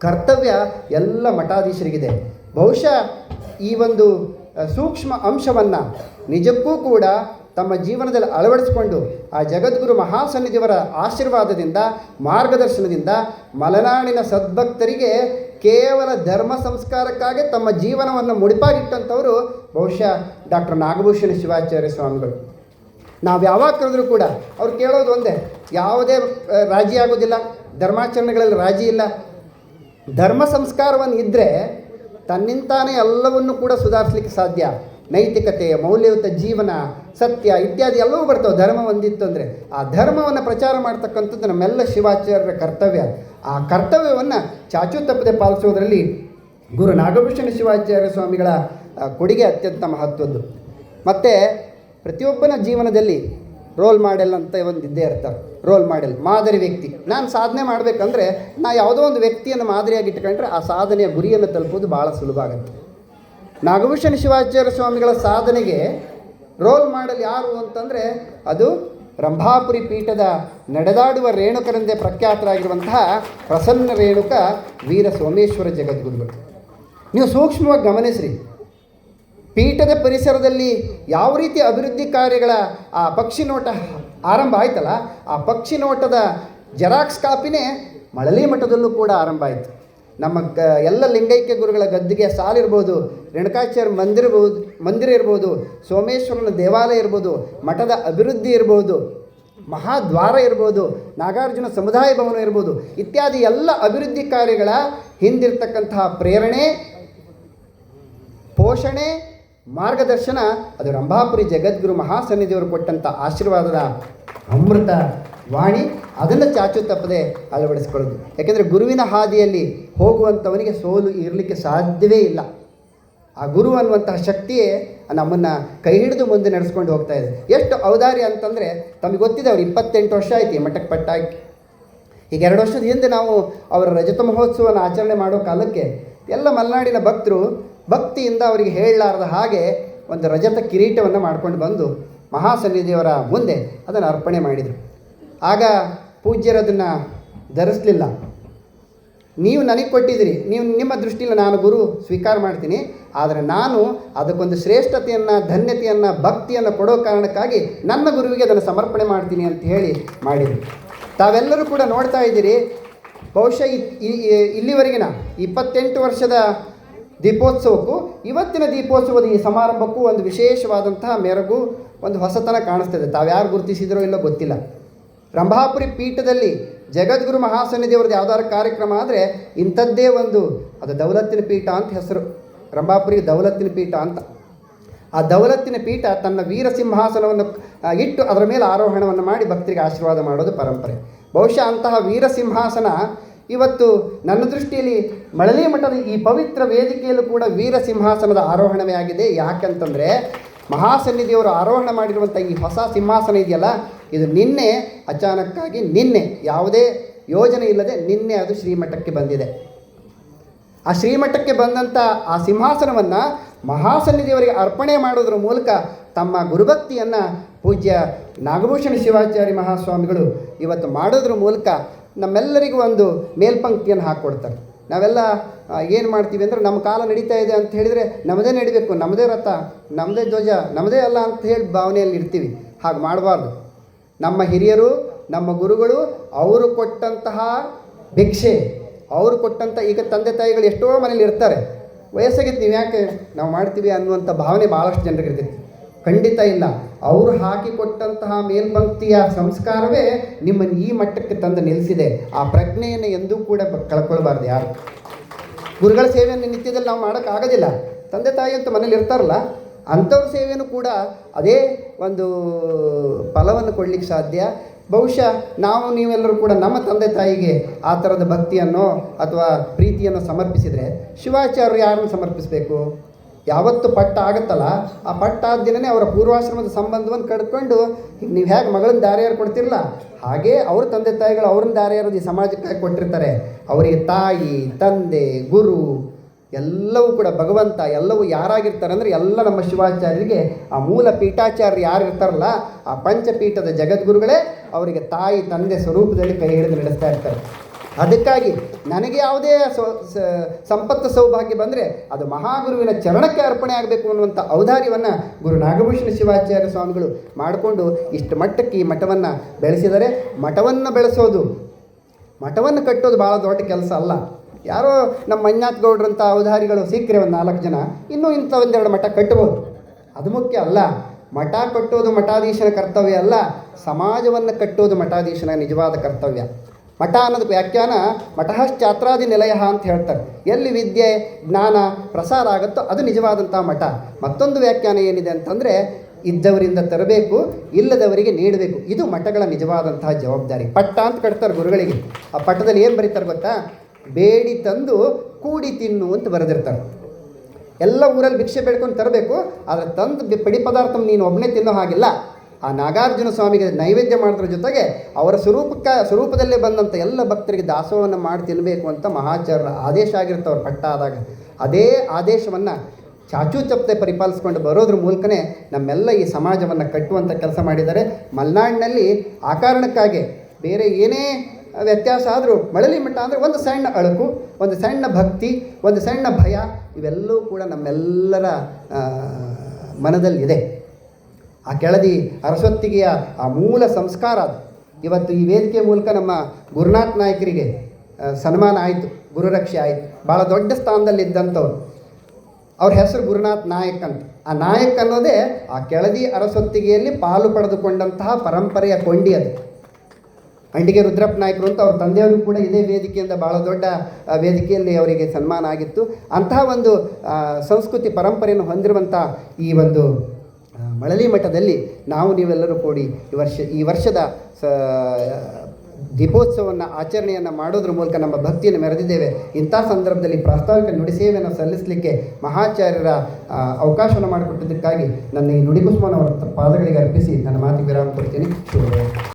ಕರ್ತವ್ಯ ಎಲ್ಲ ಮಠಾಧೀಶರಿಗಿದೆ. ಬಹುಶಃ ಈ ಒಂದು ಸೂಕ್ಷ್ಮ ಅಂಶವನ್ನು ನಿಜಕ್ಕೂ ಕೂಡ ತಮ್ಮ ಜೀವನದಲ್ಲಿ ಅಳವಡಿಸಿಕೊಂಡು ಆ ಜಗದ್ಗುರು ಮಹಾಸನ್ನಿಧಿಯವರ ಆಶೀರ್ವಾದದಿಂದ, ಮಾರ್ಗದರ್ಶನದಿಂದ ಮಲೆನಾಡಿನ ಸದ್ಭಕ್ತರಿಗೆ ಕೇವಲ ಧರ್ಮ ಸಂಸ್ಕಾರಕ್ಕಾಗಿ ತಮ್ಮ ಜೀವನವನ್ನು ಮುಡಿಪಾಗಿಟ್ಟಂಥವರು ಬಹುಶಃ ಡಾಕ್ಟರ್ ನಾಗಭೂಷಣ ಶಿವಾಚಾರ್ಯ ಸ್ವಾಮಿಗಳು. ನಾವು ಯಾವಾಗ ಕರೆದ್ರೂ ಕೂಡ ಅವ್ರು ಕೇಳೋದು ಒಂದೇ, ಯಾವುದೇ ರಾಜಿ ಆಗೋದಿಲ್ಲ, ಧರ್ಮಾಚರಣೆಗಳಲ್ಲಿ ರಾಜಿ ಇಲ್ಲ. ಧರ್ಮ ಸಂಸ್ಕಾರವನ್ನು ಇದ್ದರೆ ತನ್ನಿಂತಾನೇ ಎಲ್ಲವನ್ನು ಕೂಡ ಸುಧಾರಿಸಲಿಕ್ಕೆ ಸಾಧ್ಯ. ನೈತಿಕತೆ ಮೌಲ್ಯಯುತ ಜೀವನ, ಸತ್ಯ ಇತ್ಯಾದಿ ಎಲ್ಲವೂ ಬರ್ತವೆ. ಧರ್ಮ ಒಂದಿತ್ತು ಅಂದರೆ ಆ ಧರ್ಮವನ್ನು ಪ್ರಚಾರ ಮಾಡ್ತಕ್ಕಂಥದ್ದು ನಮ್ಮೆಲ್ಲ ಶಿವಾಚಾರ್ಯರ ಕರ್ತವ್ಯ. ಆ ಕರ್ತವ್ಯವನ್ನು ಚಾಚು ತಪ್ಪದೆ ಪಾಲಿಸೋದರಲ್ಲಿ ಗುರು ನಾಗಭೂಷಣ ಶಿವಾಚಾರ್ಯ ಸ್ವಾಮಿಗಳ ಕೊಡುಗೆ ಅತ್ಯಂತ ಮಹತ್ವದ್ದು. ಮತ್ತು ಪ್ರತಿಯೊಬ್ಬನ ಜೀವನದಲ್ಲಿ ರೋಲ್ ಮಾಡೆಲ್ ಅಂತ ಒಂದು ಇದ್ದೇ ಇರ್ತಾರೆ ರೋಲ್ ಮಾಡೆಲ್ ಮಾದರಿ ವ್ಯಕ್ತಿ. ನಾನು ಸಾಧನೆ ಮಾಡಬೇಕಂದ್ರೆ ನಾ ಯಾವುದೋ ಒಂದು ವ್ಯಕ್ತಿಯನ್ನು ಮಾದರಿಯಾಗಿ ಇಟ್ಕೊಂಡ್ರೆ ಆ ಸಾಧನೆಯ ಗುರಿಯನ್ನು ತಲುಪೋದು ಭಾಳ ಸುಲಭ ಆಗುತ್ತೆ. ನಾಗಭೂಷಣ ಶಿವಾಚಾರ್ಯ ಸ್ವಾಮಿಗಳ ಸಾಧನೆಗೆ ರೋಲ್ ಮಾಡಲ್ ಯಾರು ಅಂತಂದರೆ ಅದು ರಂಭಾಪುರಿ ಪೀಠದ ನಡೆದಾಡುವ ರೇಣುಕರೆಂದೇ ಪ್ರಖ್ಯಾತರಾಗಿರುವಂತಹ ಪ್ರಸನ್ನ ರೇಣುಕ ವೀರ ಸೋಮೇಶ್ವರ ಜಗದ್ಗುರುಗಳು. ನೀವು ಸೂಕ್ಷ್ಮವಾಗಿ ಗಮನಿಸ್ರಿ. ಪೀಠದ ಪರಿಸರದಲ್ಲಿ ಯಾವ ರೀತಿ ಅಭಿವೃದ್ಧಿ ಕಾರ್ಯಗಳ ಆ ಪಕ್ಷಿ ನೋಟ ಆರಂಭ ಆಯ್ತಲ್ಲ, ಆ ಪಕ್ಷಿ ನೋಟದ ಜೆರಾಕ್ಸ್ ಕಾಪಿನೇ ಮಳಲಿ ಮಠದಲ್ಲೂ ಕೂಡ ಆರಂಭ ಆಯಿತು. ನಮ್ಮ ಗ, ಎಲ್ಲ ಲಿಂಗೈಕ್ಯ ಗುರುಗಳ ಗದ್ದಿಗೆ ಸಾಲಿರ್ಬೋದು ರೇಣುಕಾಚಾರ್ಯ ಮಂದಿರ ಮಂದಿರ ಇರ್ಬೋದು, ಸೋಮೇಶ್ವರನ ದೇವಾಲಯ ಇರ್ಬೋದು, ಮಠದ ಅಭಿವೃದ್ಧಿ ಇರ್ಬೋದು, ಮಹಾದ್ವಾರ ಇರ್ಬೋದು, ನಾಗಾರ್ಜುನ ಸಮುದಾಯ ಭವನ ಇರ್ಬೋದು, ಇತ್ಯಾದಿ ಎಲ್ಲ ಅಭಿವೃದ್ಧಿ ಕಾರ್ಯಗಳ ಹಿಂದಿರ್ತಕ್ಕಂತಹ ಪ್ರೇರಣೆ, ಪೋಷಣೆ, ಮಾರ್ಗದರ್ಶನ, ಅದು ರಂಭಾಪುರಿ ಜಗದ್ಗುರು ಮಹಾಸನ್ನಿಧಿಯವರು ಕೊಟ್ಟಂಥ ಆಶೀರ್ವಾದದ ಅಮೃತ ವಾಣಿ. ಅದನ್ನು ಚಾಚು ತಪ್ಪದೆ ಅಳವಡಿಸ್ಕೊಳ್ಳೋದು. ಯಾಕೆಂದರೆ ಗುರುವಿನ ಹಾದಿಯಲ್ಲಿ ಹೋಗುವಂಥವನಿಗೆ ಸೋಲು ಇರಲಿಕ್ಕೆ ಸಾಧ್ಯವೇ ಇಲ್ಲ. ಆ ಗುರು ಅನ್ನುವಂತಹ ಶಕ್ತಿಯೇ ನಮ್ಮನ್ನು ಕೈ ಹಿಡಿದು ಮುಂದೆ ನಡೆಸ್ಕೊಂಡು ಹೋಗ್ತಾ ಇದೆ. ಎಷ್ಟು ಔದಾರ್ಯ ಅಂತಂದರೆ ತಮಗೆ ಗೊತ್ತಿದೆ ಅವ್ರು ಇಪ್ಪತ್ತೆಂಟು ವರ್ಷ ಆಯ್ತು ಮಠಕ್ಕೆ ಪಟ್ಟಾಕಿ ಈಗ ಎರಡು ವರ್ಷದ ಹಿಂದೆ ನಾವು ಅವರ ರಜತ ಮಹೋತ್ಸವನ ಆಚರಣೆ ಮಾಡೋ ಕಾಲಕ್ಕೆ ಎಲ್ಲ ಮಲೆನಾಡಿನ ಭಕ್ತರು ಭಕ್ತಿಯಿಂದ ಅವರಿಗೆ ಹೇಳಲಾರದ ಹಾಗೆ ಒಂದು ರಜತ ಕಿರೀಟವನ್ನು ಮಾಡ್ಕೊಂಡು ಬಂದು ಮಹಾಸನ್ನಿಧಿಯವರ ಮುಂದೆ ಅದನ್ನು ಅರ್ಪಣೆ ಮಾಡಿದರು. ಆಗ ಪೂಜ್ಯರು ಅದನ್ನು ಧರಿಸಲಿಲ್ಲ. ನೀವು ನನಗೆ ಕೊಟ್ಟಿದ್ದೀರಿ, ನೀವು ನಿಮ್ಮ ದೃಷ್ಟಿಯಲ್ಲಿ ನಾನು ಗುರು, ಸ್ವೀಕಾರ ಮಾಡ್ತೀನಿ. ಆದರೆ ನಾನು ಅದಕ್ಕೊಂದು ಶ್ರೇಷ್ಠತೆಯನ್ನು, ಧನ್ಯತೆಯನ್ನು, ಭಕ್ತಿಯನ್ನು ಕೊಡೋ ಕಾರಣಕ್ಕಾಗಿ ನನ್ನ ಗುರುವಿಗೆ ಅದನ್ನು ಸಮರ್ಪಣೆ ಮಾಡ್ತೀನಿ ಅಂತ ಹೇಳಿ ಮಾಡಿದರು. ತಾವೆಲ್ಲರೂ ಕೂಡ ನೋಡ್ತಾ ಇದ್ದೀರಿ, ಬಹುಶಃ ಇಲ್ಲಿವರೆಗಿನ ಇಪ್ಪತ್ತೆಂಟು ವರ್ಷದ ದೀಪೋತ್ಸವಕ್ಕೂ ಇವತ್ತಿನ ದೀಪೋತ್ಸವದ ಈ ಸಮಾರಂಭಕ್ಕೂ ಒಂದು ವಿಶೇಷವಾದಂತಹ ಮೆರಗು, ಒಂದು ಹೊಸತನ ಕಾಣಿಸ್ತದೆ ತಾವ್ಯಾರು ಗುರುತಿಸಿದ್ರೋ ಇಲ್ಲೋ ಗೊತ್ತಿಲ್ಲ. ರಂಭಾಪುರಿ ಪೀಠದಲ್ಲಿ ಜಗದ್ಗುರು ಮಹಾಸನ್ನಿಧಿಯವ್ರದ್ದು ಯಾವ್ದಾದ್ರು ಕಾರ್ಯಕ್ರಮ ಆದರೆ ಇಂಥದ್ದೇ ಒಂದು ಅದು ದೌಲತ್ತಿನ ಪೀಠ ಅಂತ ಹೆಸರು. ರಂಭಾಪುರಿ ದೌಲತ್ತಿನ ಪೀಠ ಅಂತ. ಆ ದೌಲತ್ತಿನ ಪೀಠ ತನ್ನ ವೀರ ಸಿಂಹಾಸನವನ್ನು ಇಟ್ಟು ಅದರ ಮೇಲೆ ಆರೋಹಣವನ್ನು ಮಾಡಿ ಭಕ್ತರಿಗೆ ಆಶೀರ್ವಾದ ಮಾಡೋದು ಪರಂಪರೆ. ಬಹುಶಃ ಅಂತಹ ವೀರ ಸಿಂಹಾಸನ ಇವತ್ತು ನನ್ನ ದೃಷ್ಟಿಯಲ್ಲಿ ಮಳಲಿ ಮಠದ ಈ ಪವಿತ್ರ ವೇದಿಕೆಯಲ್ಲೂ ಕೂಡ ವೀರ ಸಿಂಹಾಸನದ ಆರೋಹಣವೇ ಆಗಿದೆ. ಯಾಕೆಂತಂದರೆ ಮಹಾಸನ್ನಿಧಿಯವರು ಆರೋಹಣ ಮಾಡಿರುವಂಥ ಈ ಹೊಸ ಸಿಂಹಾಸನ ಇದೆಯಲ್ಲ ಇದು ನಿನ್ನೆ, ಅಚಾನಕ್ಕಾಗಿ ನಿನ್ನೆ, ಯಾವುದೇ ಯೋಜನೆ ಇಲ್ಲದೆ ನಿನ್ನೆ ಅದು ಶ್ರೀಮಠಕ್ಕೆ ಬಂದಿದೆ. ಆ ಶ್ರೀಮಠಕ್ಕೆ ಬಂದಂಥ ಆ ಸಿಂಹಾಸನವನ್ನು ಮಹಾಸನ್ನಿಧಿಯವರಿಗೆ ಅರ್ಪಣೆ ಮಾಡೋದ್ರ ಮೂಲಕ ತಮ್ಮ ಗುರುಭಕ್ತಿಯನ್ನು ಪೂಜ್ಯ ನಾಗಭೂಷಣ ಶಿವಾಚಾರ್ಯ ಮಹಾಸ್ವಾಮಿಗಳು ಇವತ್ತು ಮಾಡೋದ್ರ ಮೂಲಕ ನಮ್ಮೆಲ್ಲರಿಗೂ ಒಂದು ಮೇಲ್ಪಂಕ್ತಿಯನ್ನು ಹಾಕ್ಕೊಡ್ತಾರೆ ನಾವೆಲ್ಲ ಏನು ಮಾಡ್ತೀವಿ ಅಂದರೆ ನಮ್ಮ ಕಾಲ ನಡೀತಾ ಇದೆ ಅಂತ ಹೇಳಿದರೆ ನಮ್ಮದೇ ನಡಿಬೇಕು, ನಮ್ಮದೇ ರಥ, ನಮ್ಮದೇ ಧ್ವಜ, ನಮ್ಮದೇ ಅಲ್ಲ ಅಂತ ಹೇಳಿ ಭಾವನೆಯಲ್ಲಿ ಇರ್ತೀವಿ ಹಾಗೆ ಮಾಡಬಾರ್ದು. ನಮ್ಮ ಹಿರಿಯರು, ನಮ್ಮ ಗುರುಗಳು, ಅವರು ಕೊಟ್ಟಂತಹ ಭಿಕ್ಷೆ, ಅವರು ಕೊಟ್ಟಂಥ ಈಗ ತಂದೆ ತಾಯಿಗಳು ಎಷ್ಟೋ ಮನೇಲಿ ಇರ್ತಾರೆ. ವಯಸ್ಸಾಗಿತ್ತು, ನೀವು ಯಾಕೆ ನಾವು ಮಾಡ್ತೀವಿ ಅನ್ನುವಂಥ ಭಾವನೆ ಭಾಳಷ್ಟು ಜನರಿಗೆ ಖಂಡಿತ ಇಲ್ಲ. ಅವರು ಹಾಕಿಕೊಟ್ಟಂತಹ ಮೇಲ್ಪಂಕ್ತಿಯ ಸಂಸ್ಕಾರವೇ ನಿಮ್ಮನ್ನು ಈ ಮಟ್ಟಕ್ಕೆ ತಂದು ನಿಲ್ಲಿಸಿದೆ. ಆ ಪ್ರಜ್ಞೆಯನ್ನು ಎಂದೂ ಕೂಡ ಕಳ್ಕೊಳ್ಬಾರ್ದು ಯಾರು. ಗುರುಗಳ ಸೇವೆಯನ್ನು ನಿತ್ಯದಲ್ಲಿ ನಾವು ಮಾಡೋಕ್ಕಾಗೋದಿಲ್ಲ. ತಂದೆ ತಾಯಿ ಅಂತ ಮನೇಲಿ ಇರ್ತಾರಲ್ಲ, ಅಂಥವ್ರ ಸೇವೆಯೂ ಕೂಡ ಅದೇ ಒಂದು ಫಲವನ್ನು ಕೊಡಲಿಕ್ಕೆ ಸಾಧ್ಯ? ಬಹುಶಃ ನಾವು ನೀವೆಲ್ಲರೂ ಕೂಡ ನಮ್ಮ ತಂದೆ ತಾಯಿಗೆ ಆ ಥರದ ಭಕ್ತಿಯನ್ನು ಅಥವಾ ಪ್ರೀತಿಯನ್ನು ಸಮರ್ಪಿಸಿದರೆ ಶಿವಾಚಾರ್ಯರು ಯಾರನ್ನು ಸಮರ್ಪಿಸಬೇಕು? ಯಾವತ್ತು ಪಟ್ಟ ಆಗುತ್ತಲ್ಲ. ಆ ಪಟ್ಟ ಆದ ದಿನನೇ ಅವರ ಪೂರ್ವಾಶ್ರಮದ ಸಂಬಂಧವನ್ನು ಕಡ್ಕೊಂಡು ನೀವು ಹೇಗೆ ಮಗಳನ್ನ ದಾರಿಯಾರು ಕೊಡ್ತಿರಲ್ಲ ಹಾಗೇ ಅವ್ರ ತಂದೆ ತಾಯಿಗಳು ಅವ್ರನ್ನ ದಾರಿಯಾರದು ಈ ಸಮಾಜಕ್ಕಾಗಿ ಕೊಟ್ಟಿರ್ತಾರೆ. ಅವರಿಗೆ ತಾಯಿ, ತಂದೆ, ಗುರು ಎಲ್ಲವೂ ಕೂಡ ಭಗವಂತ ಎಲ್ಲವೂ ಯಾರಾಗಿರ್ತಾರೆ ಅಂದರೆ ಎಲ್ಲ ನಮ್ಮ ಶಿವಾಚಾರ್ಯರಿಗೆ, ಆ ಮೂಲ ಪೀಠಾಚಾರ್ಯರು ಯಾರು ಇರ್ತಾರಲ್ಲ ಆ ಪಂಚಪೀಠದ ಜಗದ್ಗುರುಗಳೇ ಅವರಿಗೆ ತಾಯಿ, ತಂದೆ ಸ್ವರೂಪದಲ್ಲಿ ಕೈ ಹಿಡಿದು ನಡೆಸ್ತಾ ಇರ್ತಾರೆ. ಅದಕ್ಕಾಗಿ ನನಗೆ ಯಾವುದೇ ಸಂಪತ್ತು ಸೌಭಾಗ್ಯ ಬಂದರೆ ಅದು ಮಹಾಗುರುವಿನ ಚರಣಕ್ಕೆ ಅರ್ಪಣೆ ಆಗಬೇಕು ಅನ್ನುವಂಥ ಔದಾರ್ಯವನ್ನು ಗುರು ನಾಗಭೂಷಣ ಶಿವಾಚಾರ್ಯ ಸ್ವಾಮಿಗಳು ಮಾಡಿಕೊಂಡು ಇಷ್ಟು ಮಟ್ಟಕ್ಕೆ ಈ ಮಠವನ್ನು ಬೆಳೆಸಿದರೆ ಮಠವನ್ನು ಬೆಳೆಸೋದು, ಮಠವನ್ನು ಕಟ್ಟೋದು ಭಾಳ ದೊಡ್ಡ ಕೆಲಸ ಅಲ್ಲ. ಯಾರೋ ನಮ್ಮ ಮಂಜಾತ್ ಗೌಡ್ರಂಥ ಅವಧಾರಿಗಳು ಸಿಕ್ಕರೆ ಒಂದು ನಾಲ್ಕು ಜನ, ಇನ್ನೂ ಇಂಥ ಒಂದೆರಡು ಮಠ ಕಟ್ಟಬಹುದು. ಅದು ಮುಖ್ಯ ಅಲ್ಲ. ಮಠ ಕಟ್ಟೋದು ಮಠಾಧೀಶನ ಕರ್ತವ್ಯ ಅಲ್ಲ. ಸಮಾಜವನ್ನು ಕಟ್ಟೋದು ಮಠಾಧೀಶನ ನಿಜವಾದ ಕರ್ತವ್ಯ. ಮಠ ಅನ್ನೋದು ವ್ಯಾಖ್ಯಾನ ಮಠಶ್ಚಾತ್ರಾದಿ ನಿಲಯ ಅಂತ ಹೇಳ್ತಾರೆ. ಎಲ್ಲಿ ವಿದ್ಯೆ, ಜ್ಞಾನ, ಪ್ರಸಾರ ಆಗುತ್ತೋ ಅದು ನಿಜವಾದಂಥ ಮಠ. ಮತ್ತೊಂದು ವ್ಯಾಖ್ಯಾನ ಏನಿದೆ ಅಂತಂದರೆ, ಇದ್ದವರಿಂದ ತರಬೇಕು, ಇಲ್ಲದವರಿಗೆ ನೀಡಬೇಕು. ಇದು ಮಠಗಳ ನಿಜವಾದಂತಹ ಜವಾಬ್ದಾರಿ. ಪಟ್ಟ ಅಂತ ಕಟ್ತಾರೆ ಗುರುಗಳಿಗೆ. ಆ ಪಟ್ಟದಲ್ಲಿ ಏನು ಬರೀತಾರೆ ಗೊತ್ತಾ? ಬೇಡಿ ತಂದು ಕೂಡಿ ತಿನ್ನು ಅಂತ ಬರೆದಿರ್ತಾರೆ. ಎಲ್ಲ ಊರಲ್ಲಿ ಭಿಕ್ಷೆ ಬೇಡ್ಕೊಂಡು ತರಬೇಕು, ಆದರೆ ತಂದು ಪಡಿ ಪದಾರ್ಥ ನೀನು ಒಬ್ಬನೇ ತಿನ್ನೋ ಹಾಗಿಲ್ಲ. ಆ ನಾಗಾರ್ಜುನ ಸ್ವಾಮಿಗೆ ನೈವೇದ್ಯ ಮಾಡಿದ್ರ ಜೊತೆಗೆ ಅವರ ಸ್ವರೂಪಕ್ಕೆ, ಸ್ವರೂಪದಲ್ಲೇ ಬಂದಂಥ ಎಲ್ಲ ಭಕ್ತರಿಗೆ ದಾಸೋಹವನ್ನು ಮಾಡಿ ತಿನ್ನಬೇಕು ಅಂತ ಮಹಾಚಾರ್ಯರ ಆದೇಶ ಆಗಿರ್ತವ್ರು ಪಟ್ಟ ಆದಾಗ. ಅದೇ ಆದೇಶವನ್ನು ಚಾಚು ಚಪ್ತೆ ಪರಿಪಾಲಿಸ್ಕೊಂಡು ಬರೋದ್ರ ಮೂಲಕನೇ ನಮ್ಮೆಲ್ಲ ಈ ಸಮಾಜವನ್ನು ಕಟ್ಟುವಂಥ ಕೆಲಸ ಮಾಡಿದ್ದಾರೆ. ಮಲೆನಾಡಿನಲ್ಲಿ ಆ ಕಾರಣಕ್ಕಾಗಿ ಬೇರೆ ಏನೇ ವ್ಯತ್ಯಾಸ ಆದರೂ ಮಳಲಿ ಮಠ ಅಂದರೆ ಒಂದು ಸಣ್ಣ ಅಳುಕು, ಒಂದು ಸಣ್ಣ ಭಕ್ತಿ, ಒಂದು ಸಣ್ಣ ಭಯ, ಇವೆಲ್ಲವೂ ಕೂಡ ನಮ್ಮೆಲ್ಲರ ಮನದಲ್ಲಿದೆ. ಆ ಕೆಳದಿ ಅರಸೊತ್ತಿಗೆಯ ಆ ಮೂಲ ಸಂಸ್ಕಾರ ಅದು. ಇವತ್ತು ಈ ವೇದಿಕೆ ಮೂಲಕ ನಮ್ಮ ಗುರುನಾಥ್ ನಾಯಕರಿಗೆ ಸನ್ಮಾನ ಆಯಿತು, ಗುರುರಕ್ಷೆ ಆಯಿತು. ಭಾಳ ದೊಡ್ಡ ಸ್ಥಾನದಲ್ಲಿದ್ದಂಥವ್ರು. ಅವ್ರ ಹೆಸರು ಗುರುನಾಥ್ ನಾಯಕ್ ಅಂತ. ಆ ನಾಯಕ್ ಅನ್ನೋದೇ ಆ ಕೆಳದಿ ಅರಸೊತ್ತಿಗೆಯಲ್ಲಿ ಪಾಲು ಪಡೆದುಕೊಂಡಂತಹ ಪರಂಪರೆಯ ಕೊಂಡಿ ಅದು ಅಂಡಿಗೆ ರುದ್ರಪ್ಪ ನಾಯಕರು ಅಂತ ಅವ್ರ ತಂದೆಯವರು ಕೂಡ ಇದೇ ವೇದಿಕೆಯಿಂದ ಭಾಳ ದೊಡ್ಡ ವೇದಿಕೆಯಲ್ಲಿ ಅವರಿಗೆ ಸನ್ಮಾನ ಆಗಿತ್ತು. ಅಂತಹ ಒಂದು ಸಂಸ್ಕೃತಿ ಪರಂಪರೆಯನ್ನು ಹೊಂದಿರುವಂಥ ಈ ಒಂದು ಮಳಲಿ ಮಠದಲ್ಲಿ ನಾವು ನೀವೆಲ್ಲರೂ ಕೂಡಿ ಈ ವರ್ಷ, ಈ ವರ್ಷದ, ಸ, ದೀಪೋತ್ಸವವನ್ನು, ಆಚರಣೆಯನ್ನು ಮಾಡೋದ್ರ ಮೂಲಕ ನಮ್ಮ ಭಕ್ತಿಯನ್ನು ಮೆರೆದಿದ್ದೇವೆ. ಇಂಥ ಸಂದರ್ಭದಲ್ಲಿ ಪ್ರಾಸ್ತಾವಿಕ ನುಡಿ ಸೇವೆಯನ್ನು ಸಲ್ಲಿಸಲಿಕ್ಕೆ ಮಹಾಚಾರ್ಯರ ಅವಕಾಶವನ್ನು ಮಾಡಿಕೊಟ್ಟಿದ್ದಕ್ಕಾಗಿ ನನ್ನ ಈ ನುಡಿಕುಸ್ಮನವರ ಪಾದಗಳಿಗೆ ಅರ್ಪಿಸಿ ನನ್ನ ಮಾತಿಗೆ ವಿರಾಮ ಕೊಡ್ತೀನಿ.